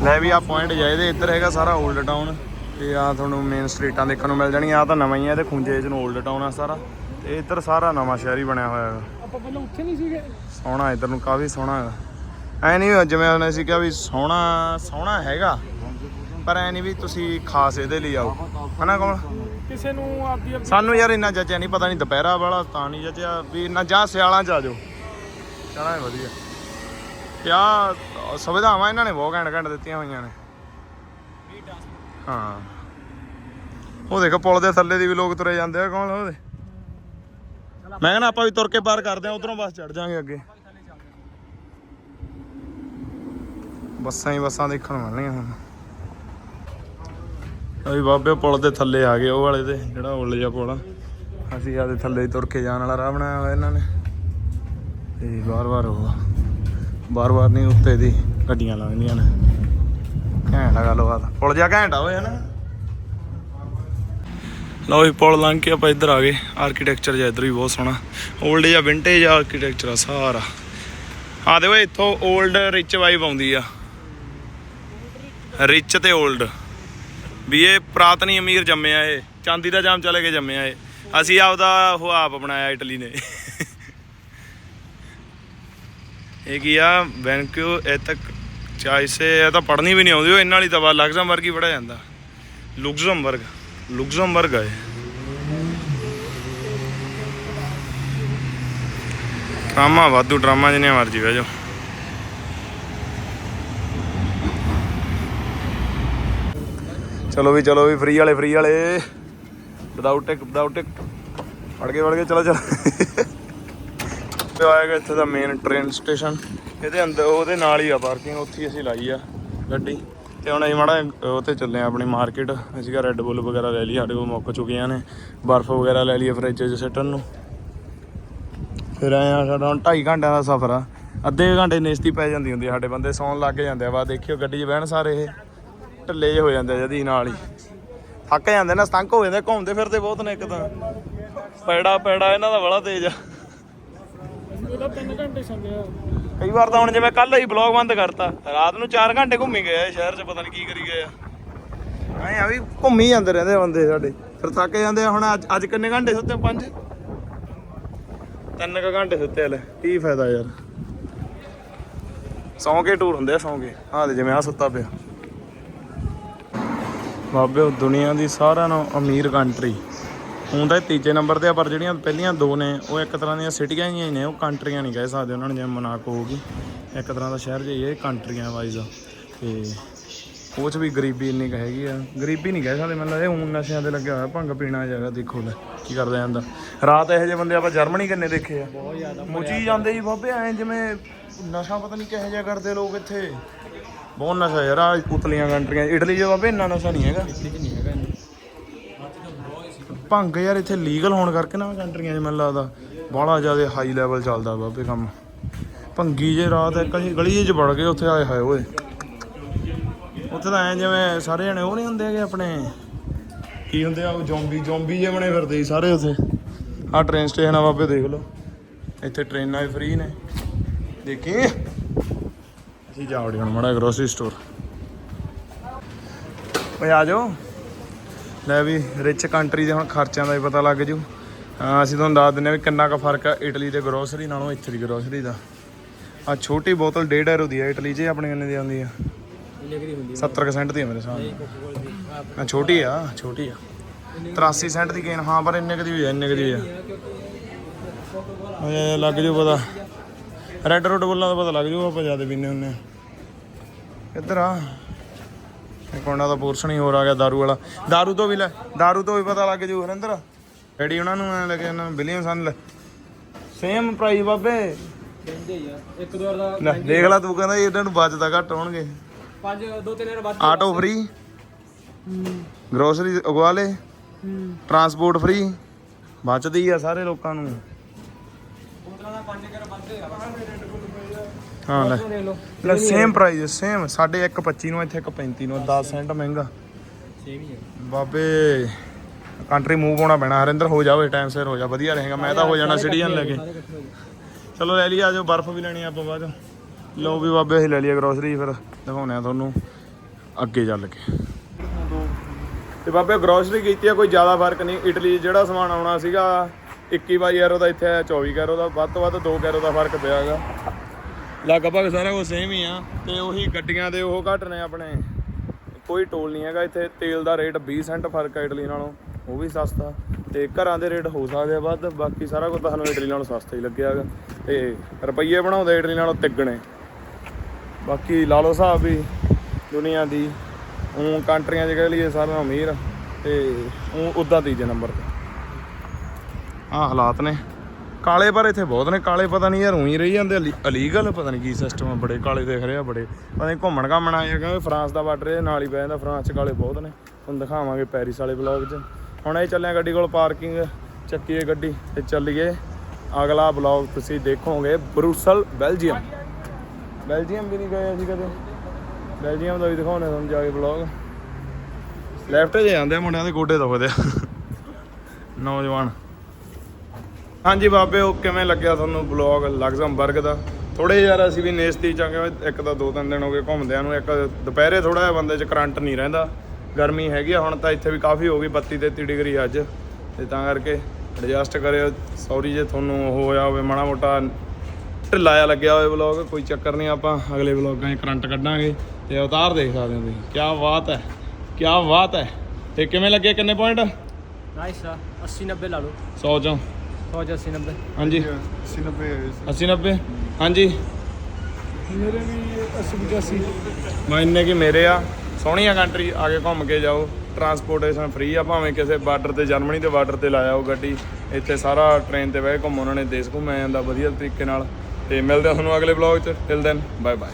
ਲੈ ਵੀ ਆ ਪੁਆਇੰਟ ਜਾਇਦੇ ਇੱਧਰ ਹੈਗਾ ਸਾਰਾ 올ਡ ਟਾਊਨ ਤੇ ਆ ਤੁਹਾਨੂੰ ਮੇਨ ਸਟਰੀਟਾਂ ਦੇਖਣ ਨੂੰ ਮਿਲ ਜਾਣਗੀਆਂ। ਆ ਤਾਂ ਨਵਾਂ ਹੀ ਆ ਤੇ ਖੁੰਝੇ ਚ ਨੂੰ 올ਡ ਟਾਊਨ ਆ ਸਾਰਾ। ਤੇ ਇੱਧਰ ਸਾਰਾ ਨਵਾਂ ਸ਼ਹਿਰ ਹੀ ਬਣਿਆ ਹੋਇਆ ਹੈਗਾ। ਆਪਾਂ ਪਹਿਲਾਂ ਉੱਥੇ ਨਹੀਂ ਸੀਗੇ। ਸੋਹਣਾ ਇੱਧਰ ਨੂੰ ਕਾਫੀ ਸੋਹਣਾ ਹੈਗਾ। ਐ ਨਹੀਂ ਜਿਵੇਂ ਉਹਨੇ ਸੀ ਕਿਹਾ ਵੀ ਸੋਹਣਾ ਸੋਹਣਾ ਹੈਗਾ ਪਰ ਐ ਨਹੀਂ ਵੀ ਤੁਸੀਂ ਖਾਸ ਇਹਦੇ ਲਈ ਆਓ। ਹਨਾ ਕਮਲ ਕਿਸੇ ਨੂੰ ਆਪਦੀ ਆਪਦੀ ਸਾਨੂੰ ਯਾਰ ਇੰਨਾ ਜੱਜਿਆ ਨਹੀਂ ਪਤਾ ਨਹੀਂ ਦੁਪਹਿਰਾ ਵਾਲਾ ਤਾਂ ਨਹੀਂ ਜੱਜਿਆ ਵੀ ਇੰਨਾ ਜਾਂ ਸਿਆਲਾਂ ਚ ਆ ਜਾਓ। ਚਲਾ ਵਧੀਆ। ਕਿਆ ਸੁਵਿਧਾਵਾਂ ਇਹਨਾਂ ਨੇ ਬਹੁਤ ਘੈਂਟ ਘੈਂਟ ਦਿੱਤੀਆਂ ਹੋਈਆਂ ਨੇ। ਹਾਂ। ਉਹ ਦੇਖੋ ਪੁਲ ਦੇ ਥੱਲੇ ਦੀ ਵੀ ਲੋਕ ਤੁਰੇ ਜਾਂਦੇ ਆ ਕੌਣ ਉਹਦੇ? ਮੈਂ ਕਹਿੰਦਾ ਆਪਾਂ ਵੀ ਤੁਰ ਕੇ ਪਾਰ ਕਰਦੇ ਆ ਉਧਰੋਂ ਬੱਸ ਚੜ ਜਾਾਂਗੇ ਅੱਗੇ। ਬੱਸਾਂ ਹੀ ਬੱਸਾਂ ਦੇਖਣ ਨੂੰ ਮਿਲਣੀਆਂ ਹੁਣ। ਅਸੀਂ ਬਾਬੇ ਪੁਲ ਦੇ ਥੱਲੇ ਆ ਗਏ ਉਹ ਵਾਲੇ ਤੇ ਜਿਹੜਾ ਉੱਲ ਜਿਹਾ ਪੁਲ ਅਸੀਂ ਆਦੇ ਥੱਲੇ ਤੁਰ ਕੇ ਜਾਣ ਵਾਲਾ ਰਾਹ ਬਣਾਇਆ ਹੋਇਆ ਇਹਨਾਂ ਨੇ। ਤੇ ਬਾਰ-ਬਾਰ ਉਹ ਬਾਰ-ਬਾਰ ਨਹੀਂ ਉੱਤੇ ਦੀ ਗੱਡੀਆਂ ਲੰਘਦੀਆਂ ਨੇ। ਘੈਂਟ ਆ ਗੱਲਬਾਤ। ਪੁਲ ਜਿਹਾ ਘੈਂਟ ਆ ਓਏ ਹਨਾ? ਲਓ ਜੀ ਪੁਲ ਲੰਘ ਕੇ ਆਪਾਂ ਇੱਧਰ ਆ ਗਏ। ਆਰਕੀਟੈਕਚਰ ਜਿਹਾ ਇੱਧਰ ਵੀ ਬਹੁਤ ਸੋਹਣਾ। 올ਡ ਜਾਂ ਵਿੰਟੇਜ ਆਰਕੀਟੈਕਚਰ ਆ ਸਾਰਾ। ਆ ਦੇ ਓਏ ਇੱਥੋਂ 올ਡ ਰਿਚ ਵਾਈਬ ਆਉਂਦੀ ਆ। ਰਿਚ ਤੇ 올ਡ ਵੀ ਇਹ ਪ੍ਰਾਤਨੀ ਅਮੀਰ ਜੰਮਿਆ ਇਹ। ਚਾਂਦੀ ਦਾ ਜਾਮ ਚਲੇ ਕੇ ਜੰਮਿਆ ਇਹ। ਅਸੀਂ ਆਪਦਾ ਉਹ ਆਪ ਬਣਾਇਆ ਇਟਲੀ ਨੇ। ਇਹ ਕੀ ਆ? ਬੈਂਕਿਓ ਇਹ ਤੱਕ ਚਾਇਸੇ ਇਹ ਤਾਂ ਪੜ੍ਹਨੀ ਵੀ ਨਹੀਂ ਆਉਂਦੀ। ਉਹ ਇਹਨਾਂ ਵਾਲੀ ਤਾਂ ਬਾ ਲਗਜ਼ਮਬਰਗ ਹੀ ਪੜਿਆ ਜਾਂਦਾ ਲੁਕਜ਼ਮਬਰਗ ਲੁਕਜ਼ਮਬਰਗ ਹੈ ਡਰਾਮਾ, ਵਾਧੂ ਡਰਾਮਾ ਜਿੰਨੇ ਮਰਜ਼ੀ ਬਹਿ ਜਾਓ। ਚਲੋ ਵੀ ਚਲੋ ਵੀ ਫ੍ਰੀ ਵਾਲੇ ਫ੍ਰੀ ਵਾਲੇ। ਵਿਦਆਊਟ ਟਿਕ ਵਿਦਆਊਟ ਟਿਕ ਫੜ ਕੇ ਵੜ ਕੇ ਚਲੋ ਚਲੋ। ਤੇ ਆਏਗਾ ਇੱਥੇ ਦਾ ਮੇਨ ਟ੍ਰੇਨ ਸਟੇਸ਼ਨ ਇਹਦੇ ਅੰਦਰ, ਉਹਦੇ ਨਾਲ ਹੀ ਆ ਪਾਰਕਿੰਗ ਉੱਥੇ ਹੀ ਅਸੀਂ ਲਾਈ ਆ ਗੱਡੀ। ਤੇ ਹੁਣ ਅਸੀਂ ਮਾੜਾ ਜਿਹਾ ਉੱਥੇ ਚੱਲੇ ਆ ਆਪਣੀ ਮਾਰਕੀਟ ਅਸੀਂ ਕਾ ਰੈੱਡ ਬੁੱਲ ਵਗੈਰਾ ਲੈ ਲਈ ਸਾਡੇ ਕੋਲ ਮੁੱਕ ਚੁੱਕੀਆਂ ਨੇ। ਬਰਫ਼ ਵਗੈਰਾ ਲੈ ਲਈਏ ਫਰਿੱਜ 'ਚ ਸਿੱਟਣ ਨੂੰ। ਫਿਰ ਆਏ ਆ ਸਾਡਾ ਹੁਣ 2.5 ਘੰਟਿਆਂ ਦਾ ਸਫ਼ਰ ਆ। ਅੱਧੇ ਘੰਟੇ ਨੇਸਤੀ ਪੈ ਜਾਂਦੀ ਹੁੰਦੀ ਸਾਡੇ ਬੰਦੇ, ਸੌਣ ਲੱਗ ਜਾਂਦੇ ਆ। ਵਾ ਦੇਖਿਓ ਗੱਡੀ 'ਚ ਬਹਿਣ ਸਾਰੇ ਇਹ। ਢਿੱਲੇ ਹੋ ਜਾਂਦੇ ਆ ਜਦੀ ਨਾਲ ਹੀ। ਥੱਕ ਜਾਂਦੇ ਨੇ ਸਤੰਕ ਹੋ ਜਾਂਦੇ, ਘੁੰਮਦੇ ਫਿਰਦੇ ਬਹੁਤ ਨੇ ਇੱਕ ਤਾਂ। ਪੈੜਾ ਪੈੜਾ, ਇਹਨਾਂ ਦਾ ਬੜਾ ਤੇਜ਼ ਆ। ਅਸੀਂ 3 ਘੰਟੇ ਸੰਗਿਆ ਕਈ ਵਾਰ ਤਾਂ ਹੁਣ ਜਿਵੇਂ ਕੱਲ ਹੀ ਬਲੌਗ ਬੰਦ ਕਰਤਾ, ਰਾਤ ਨੂੰ 4 ਘੰਟੇ ਘੁੰਮੀ ਗਏ ਸ਼ਹਿਰ 'ਚ, ਪਤਾ ਨਹੀਂ ਕੀ ਕਰੀ ਗਏ ਆ। ਐਂ ਆ ਵੀ ਘੁੰਮੀ ਜਾਂਦੇ ਰਹਿੰਦੇ ਬੰਦੇ ਸਾਡੇ, ਫਿਰ ਥੱਕ ਜਾਂਦੇ ਹੁਣ ਅੱਜ ਅੱਜ ਕਿੰਨੇ ਘੰਟੇ ਸੁੱਤੇ ਪੰਜ ਤਿੰਨ ਕੁ ਘੰਟੇ ਸੁੱਤੇ ਹਲੇ, ਕੀ ਫਾਇਦਾ ਯਾਰ। ਸੌਂ ਕੇ ਟੂਰ ਹੁੰਦੇ ਆ, ਸੌਂ ਕੇ। ਹਾਂ ਤੇ ਜਿਵੇਂ ਆ ਸੁੱਤਾ ਪਿਆ। ਬਾਬੇ ਉਹ ਦੁਨੀਆ ਦੀ ਸਾਰਿਆਂ ਨਾਲੋਂ ਅਮੀਰ ਕੰਟਰੀ ਹੁਣ ਤਾਂ ਇਹ ਤੀਜੇ ਨੰਬਰ ਤੇ ਆ ਪਰ ਜਿਹੜੀਆਂ ਪਹਿਲੀਆਂ ਦੋ ਨੇ ਉਹ ਇੱਕ ਤਰ੍ਹਾਂ ਦੀਆਂ ਸਿਟੀਆਂ ਹੀ ਨੇ ਉਹ ਕੰਟਰੀਆਂ ਨਹੀਂ ਕਹਿ ਸਕਦੇ ਉਹਨਾਂ ਨੂੰ ਜਿਵੇਂ ਮਨਾਕੋ ਹੋਊਗੀ ਇੱਕ ਤਰ੍ਹਾਂ ਦਾ ਸ਼ਹਿਰ ਇਹ ਕੰਟਰੀਆਂ ਵਾਈਜ਼ ਆ। ਤੇ ਉਹ ਚ ਵੀ ਗਰੀਬੀ ਇੰਨੀ ਕੁ ਹੈਗੀ ਆ। ਗਰੀਬੀ ਨਹੀਂ ਕਹਿ ਸਕਦੇ ਮੈਨੂੰ ਲੱਗਦਾ ਇਹ ਹੁਣ ਨਸ਼ਿਆਂ ਤੇ ਲੱਗਿਆ ਹੋਇਆ ਭੰਗ ਪੀਣਾ ਜਗ੍ਹਾ ਦੇਖੋ ਲੈ ਕੀ ਕਰਦਾ ਜਾਂਦਾ ਰਾਤ ਇਹੋ ਜਿਹੇ ਬੰਦੇ ਆਪਾਂ ਜਰਮਨੀ ਕਿੰਨੇ ਦੇਖੇ ਆ? ਬਹੁਤ ਜ਼ਿਆਦਾ। ਮੁੱਚੀ ਜਾਂਦੇ ਜੀ ਬਾਬੇ ਐ ਜਿਵੇਂ ਨਸ਼ਾ ਪਤਾ ਨਹੀਂ ਕਿਹੋ ਜਿਹਾ ਕਰਦੇ ਲੋਕ ਇੱਥੇ। ਬਹੁਤ ਨਸ਼ਾ ਯਾਰ ਆ ਉਤਲੀਆਂ ਕੰਟਰੀਆਂ ਇਟਲੀ 'ਚ ਬਾਬੇ ਇੰਨਾ ਨਸ਼ਾ ਨਹੀਂ ਹੈਗਾ। ਭੰਗ ਯਾਰ ਇੱਥੇ ਲੀਗਲ ਹੋਣ ਕਰਕੇ ਨਾ ਕੰਟਰੀਆਂ 'ਚ ਮੈਨੂੰ ਲੱਗਦਾ। ਬਾਹਲਾ ਜ਼ਿਆਦਾ ਹਾਈ ਲੈਵਲ ਚੱਲਦਾ ਬਾਬੇ ਕੰਮ। ਭੰਗੀ ਜੇ ਰਾਤ ਇੱਕ ਅਸੀਂ ਗਲੀ 'ਚ ਵੜ ਗਏ ਉੱਥੇ ਆਏ ਹਾਏ ਓਏ। ਉੱਥੇ ਤਾਂ ਐ ਜਿਵੇਂ ਸਾਰੇ ਜਣੇ ਉਹ ਨਹੀਂ ਹੁੰਦੇ ਹੈਗੇ ਆਪਣੇ। ਕੀ ਹੁੰਦੇ ਆ ਉਹ ਜ਼ੋਂਬੀ ਜ਼ੋਂਬੀ ਜੇ ਬਣੇ ਫਿਰਦੇ ਸੀ ਸਾਰੇ ਉੱਥੇ। ਆਹ ਟ੍ਰੇਨ ਸਟੇਸ਼ਨ ਆ ਬਾਬੇ ਦੇਖ ਲਓ। ਇੱਥੇ ਟ੍ਰੇਨਾਂ ਵੀ ਫ੍ਰੀ ਨੇ। ਦੇਖੀ? ਅਸੀਂ ਜਾ ਵੜੇ ਹੁਣ, ਮਾੜਾ ਗਰੋਸਰੀ ਸਟੋਰ ਓਏ ਆ ਜਾਓ। ਲੈ ਵੀ ਰਿਚ ਕੰਟਰੀ ਦੇ ਹੁਣ ਖਰਚਿਆਂ ਦਾ ਵੀ ਪਤਾ ਲੱਗ ਜੂ। ਅਸੀਂ ਤੁਹਾਨੂੰ ਦੱਸ ਦਿੰਦੇ ਹਾਂ ਵੀ ਕਿੰਨਾ ਕੁ ਫ਼ਰਕ ਆ ਇਟਲੀ ਦੇ ਗਰੋਸਰੀ ਨਾਲੋਂ, ਇੱਥੇ ਦੀ ਗਰੋਸਰੀ ਦਾ। ਆ ਛੋਟੀ ਬੋਤਲ 1.5 ਯੂਰੋ ਦੀ ਆ ਇਟਲੀ 'ਚ, ਆਪਣੇ ਕਿੰਨੇ ਦੀ ਆਉਂਦੀ ਆ? 70 ਸੈਂਟ ਦੀ ਆ ਮੇਰੇ ਹਿਸਾਬ ਨਾਲ। ਛੋਟੀ ਆ ਛੋਟੀ ਆ। 83 ਸੈਂਟ ਦੀ ਕੇਨ ਹਾਂ, ਪਰ ਇੰਨੇ ਕੁ ਦੀ ਆ, ਇੰਨੇ ਕੁ ਦੀ ਆ। ਲੱਗ ਜੂ ਪਤਾ। ਰੈੱਡ ਰੋਡ ਬੋਲਾਂ ਦਾ ਪਤਾ ਲੱਗ ਜੂ ਆਪਾਂ ਜਿਆਦਾ ਪੀਨੇ ਹੁੰਨੇ ਆ ਇੱਧਰ ਆ ਇੱਕ ਉਹਨਾਂ ਦਾ ਪੋਰਸ਼ਨ ਹੀ ਹੋਰ ਆ ਗਿਆ दारू ਵਾਲਾ दारू ਤੋਂ ਵੀ ਲੈ दारू ਤੋਂ ਵੀ ਪਤਾ ਲੱਗ ਜੂ ਹਰਿੰਦਰ ਡੈਡੀ ਉਹਨਾਂ ਨੂੰ ਐ ਲੱਗੇ ਇਹਨਾਂ ਨੂੰ ਬਿਲੀਅਨ ਸਨ ਲੈ ਸੇਮ ਪ੍ਰਾਈਸ ਬਾਬੇ ਕਹਿੰਦੇ ਹੀ ਆ ਇੱਕ ਦੋ ਵਾਰ ਦਾ ਲੈ ਦੇਖ ਲੈ ਤੂੰ ਕਹਿੰਦਾ ਇਹਨਾਂ ਨੂੰ ਬਚਦਾ ਘੱਟ ਹੋਣਗੇ ਪੰਜ ਦੋ ਤਿੰਨ ਵਾਰ ਵੱਧ ਆਟੋ ਫ੍ਰੀ ਗਰੋਸਰੀ ਉਗਵਾ ਲੇ ਟਰਾਂਸਪੋਰਟ ਫ੍ਰੀ ਬਚਦੀ ਆ ਸਾਰੇ ਲੋਕਾਂ ਨੂੰ ਹਾਂ ਲੈ। ਲੈ ਸੇਮ ਪ੍ਰਾਈਸ ਸੇਮ ਸਾਡੇ 1.25 ਨੂੰ ਇੱਥੇ 1.35 ਨੂੰ 10 ਸੈਂਟ ਮਹਿੰਗਾ। ਸੇਮ ਹੀ ਆ। ਬਾਬੇ ਕੰਟਰੀ ਮੂਵ ਹੋਣਾ ਪੈਣਾ। ਹਰਿੰਦਰ ਹੋ ਜਾਵੇ ਟਾਈਮ ਸਿਰ ਹੋ ਜਾ। ਵਧੀਆ ਰਹੇਗਾ। ਮੈਂ ਤਾਂ ਹੋ ਜਾਣਾ ਸਿਟੀਜ਼ਨ ਲੈ ਕੇ। ਹੋ ਚਲੋ ਲੈ ਲਈ ਆ ਜਾਓ ਬਰਫ਼ ਵੀ ਲੈਣੀ ਆਪਾਂ ਬਾਅਦ। ਲਓ ਵੀ ਬਾਬੇ ਅਸੀਂ ਲੈ ਲਈ ਗਰੋਸਰੀ ਫਿਰ ਦਿਖਾਉਣੇ ਆ ਤੁਹਾਨੂੰ ਅੱਗੇ ਚੱਲ ਕੇ। ਤੇ ਬਾਬੇ ਗਰੋਸਰੀ ਕੀਤੀ ਆ ਕੋਈ ਜ਼ਿਆਦਾ ਫ਼ਰਕ ਨਹੀਂ। ਇਟਲੀ ਜਿਹੜਾ ਸਮਾਨ ਆਉਣਾ ਸੀਗਾ 21 ਯੂਰੋ ਦਾ ਇੱਥੇ ਆਇਆ 24 ਯੂਰੋ ਦਾ ਵੱਧ ਤੋਂ ਵੱਧ 2 ਯੂਰੋ ਦਾ ਫ਼ਰਕ ਪਿਆਗਾ। ਲਗਭਗ ਸਾਰਾ ਕੁਝ ਸੇਮ ਹੀ ਆ ਤੇ ਉਹੀ ਗੱਡੀਆਂ ਦੇ ਉਹ ਘੱਟ ਨੇ ਆਪਣੇ। ਕੋਈ ਟੋਲ ਨਹੀਂ ਹੈਗਾ ਇੱਥੇ ਤੇਲ ਦਾ ਰੇਟ 20 ਸੈਂਟ ਫ਼ਰਕ ਆ ਇਟਲੀ ਨਾਲੋਂ ਉਹ ਵੀ ਸਸਤਾ। ਤੇ ਘਰਾਂ ਦੇ ਰੇਟ ਹੋ ਸਕਦੇ ਆ ਵੱਧ ਬਾਕੀ ਸਾਰਾ ਕੁਝ ਤੁਹਾਨੂੰ ਇਟਲੀ ਨਾਲੋਂ ਸਸਤਾ ਹੀ ਲੱਗਿਆ ਹੈਗਾ ਤੇ ਰੁਪਈਏ ਬਣਾਉਂਦੇ ਇਟਲੀ ਨਾਲੋਂ ਤਿੱਗਣੇ। ਬਾਕੀ ਲਾ ਲਓ ਹਿਸਾਬ ਵੀ ਦੁਨੀਆ ਦੀ ਉਹ ਕੰਟਰੀਆਂ 'ਚ ਕਹਿ ਲਈਏ ਸਾਰਿਆਂ ਨਾਲੋਂ ਅਮੀਰ ਤੇ ਉਹ ਉਦਾਂ ਤੀਜੇ ਨੰਬਰ ਤੇ। ਆਹ ਹਾਲਾਤ ਨੇ। ਕਾਲੇ ਪਰ ਇੱਥੇ ਬਹੁਤ ਨੇ। ਕਾਲੇ ਪਤਾ ਨਹੀਂ ਯਾਰ ਉਹੀ ਰਹੀ ਜਾਂਦੇ। ਅਲੀਗਲ ਪਤਾ ਨਹੀਂ ਕੀ ਸਿਸਟਮ ਆ। ਬੜੇ ਕਾਲੇ ਦੇਖ ਰਹੇ ਆ, ਬੜੇ ਪਤਾ ਨਹੀਂ ਘੁੰਮਣ ਘਾਮਣ ਆਏ ਹੈਗਾ ਫਰਾਂਸ ਦਾ ਬਾਰਡਰ ਨਾਲ ਹੀ ਪੈ ਜਾਂਦਾ ਫਰਾਂਸ 'ਚ ਕਾਲੇ ਬਹੁਤ ਨੇ। ਤੁਹਾਨੂੰ ਦਿਖਾਵਾਂਗੇ ਪੈਰਿਸ ਵਾਲੇ ਬਲੌਗ 'ਚ। ਹੁਣ ਇਹ ਚੱਲਿਆ ਗੱਡੀ ਕੋਲ ਪਾਰਕਿੰਗ ਚੱਕੀਏ ਗੱਡੀ ਤੇ ਚੱਲੀਏ। ਅਗਲਾ ਬਲੌਗ ਤੁਸੀਂ ਦੇਖੋਗੇ। ਬਰੂਸਲ, ਬੈਲਜੀਅਮ। ਬੈਲਜੀਅਮ ਵੀ ਨਹੀਂ ਗਏ ਅਸੀਂ ਕਦੇ। ਬੈਲਜੀਅਮ ਦਾ ਵੀ ਦਿਖਾਉਣੇ ਤੁਹਾਨੂੰ ਜਾ ਕੇ ਬਲੌਗ ਲੈਫਟ 'ਚ ਜਾਂਦੇ ਆ ਮੁੰਡਿਆਂ ਦੇ ਗੋਡੇ ਦੁਖਦੇ ਆ। ਨੌਜਵਾਨ। ਹਾਂਜੀ ਬਾਬੇ ਉਹ ਕਿਵੇਂ ਲੱਗਿਆ ਤੁਹਾਨੂੰ ਬਲੌਗ ਲਗਜ਼ਮਬਰਗ ਦਾ? ਥੋੜੇ ਯਾਰ ਅਸੀਂ ਵੀ ਨੇਸਤੀ ਚਾਂਗੇ ਇੱਕ ਤਾਂ ਦੋ ਤਿੰਨ ਦਿਨ ਹੋ ਗਏ ਘੁੰਮਦਿਆਂ ਨੂੰ ਇੱਕ ਦੁਪਹਿਰੇ ਥੋੜਾ ਜਿਹਾ ਬੰਦੇ 'ਚ ਕਰੰਟ ਨਹੀਂ ਰਹਿੰਦਾ ਗਰਮੀ ਹੈਗੀ ਆ ਹੁਣ ਤਾਂ ਇੱਥੇ ਵੀ ਕਾਫੀ ਹੋ ਗਈ 32 33 ਡਿਗਰੀ ਅੱਜ ਤੇ ਤਾਂ ਕਰਕੇ ਐਡਜਸਟ ਕਰਿਓ ਸੌਰੀ ਜੇ ਤੁਹਾਨੂੰ ਉਹ ਹੋਇਆ ਹੋਵੇ ਮਾੜਾ ਮੋਟਾ ਢਿੱਲਾ ਜਿਹਾ ਲੱਗਿਆ ਹੋਵੇ ਬਲੌਗ ਕੋਈ ਚੱਕਰ ਨਹੀਂ ਆਪਾਂ ਅਗਲੇ ਬਲੌਗਾਂ 'ਚ ਕਰੰਟ ਕੱਢਾਂਗੇ ਤੇ ਅਵਤਾਰ ਦੇਖ ਸਕਦੇ ਹੋ ਤੁਸੀਂ ਕੀ ਬਾਤ ਹੈ ਕੀ ਬਾਤ ਹੈ ਤੇ ਕਿਵੇਂ ਲੱਗੇ ਕਿੰਨੇ ਪੁਆਇੰਟ ਨਾਈਸ ਆ 80 90 ਲਾ ਲਓ। 100 ਚੋਂ। 100 ਚ 80 90 ਹਾਂਜੀ 80 90 ਹਾਂਜੀ। ਮੇਰੇ ਵੀ 80 85 ਮੈਂ ਇੰਨੇ ਕੀ ਮੇਰੇ ਆ? ਸੋਹਣੀ ਆ ਕੰਟਰੀ ਆ ਕੇ ਘੁੰਮ ਕੇ ਜਾਓ। ਟਰਾਂਸਪੋਰਟੇਸ਼ਨ ਫ੍ਰੀ ਆ ਭਾਵੇਂ ਕਿਸੇ ਬਾਰਡਰ ਤੇ ਜਰਮਨੀ ਦੇ ਬਾਰਡਰ ਤੇ ਲਾਇਆ ਉਹ ਗੱਡੀ। ਇੱਥੇ ਸਾਰਾ ਟ੍ਰੇਨ ਤੇ ਬਹਿ ਕੇ ਘੁੰਮ ਉਹਨਾਂ ਨੇ ਦੇਸ਼ ਘੁੰਮਿਆ ਜਾਂਦਾ ਵਧੀਆ ਤਰੀਕੇ ਨਾਲ। ਤੇ ਮਿਲਦੇ ਆ ਤੁਹਾਨੂੰ ਅਗਲੇ ਵਲੌਗ 'ਚ। Till then bye bye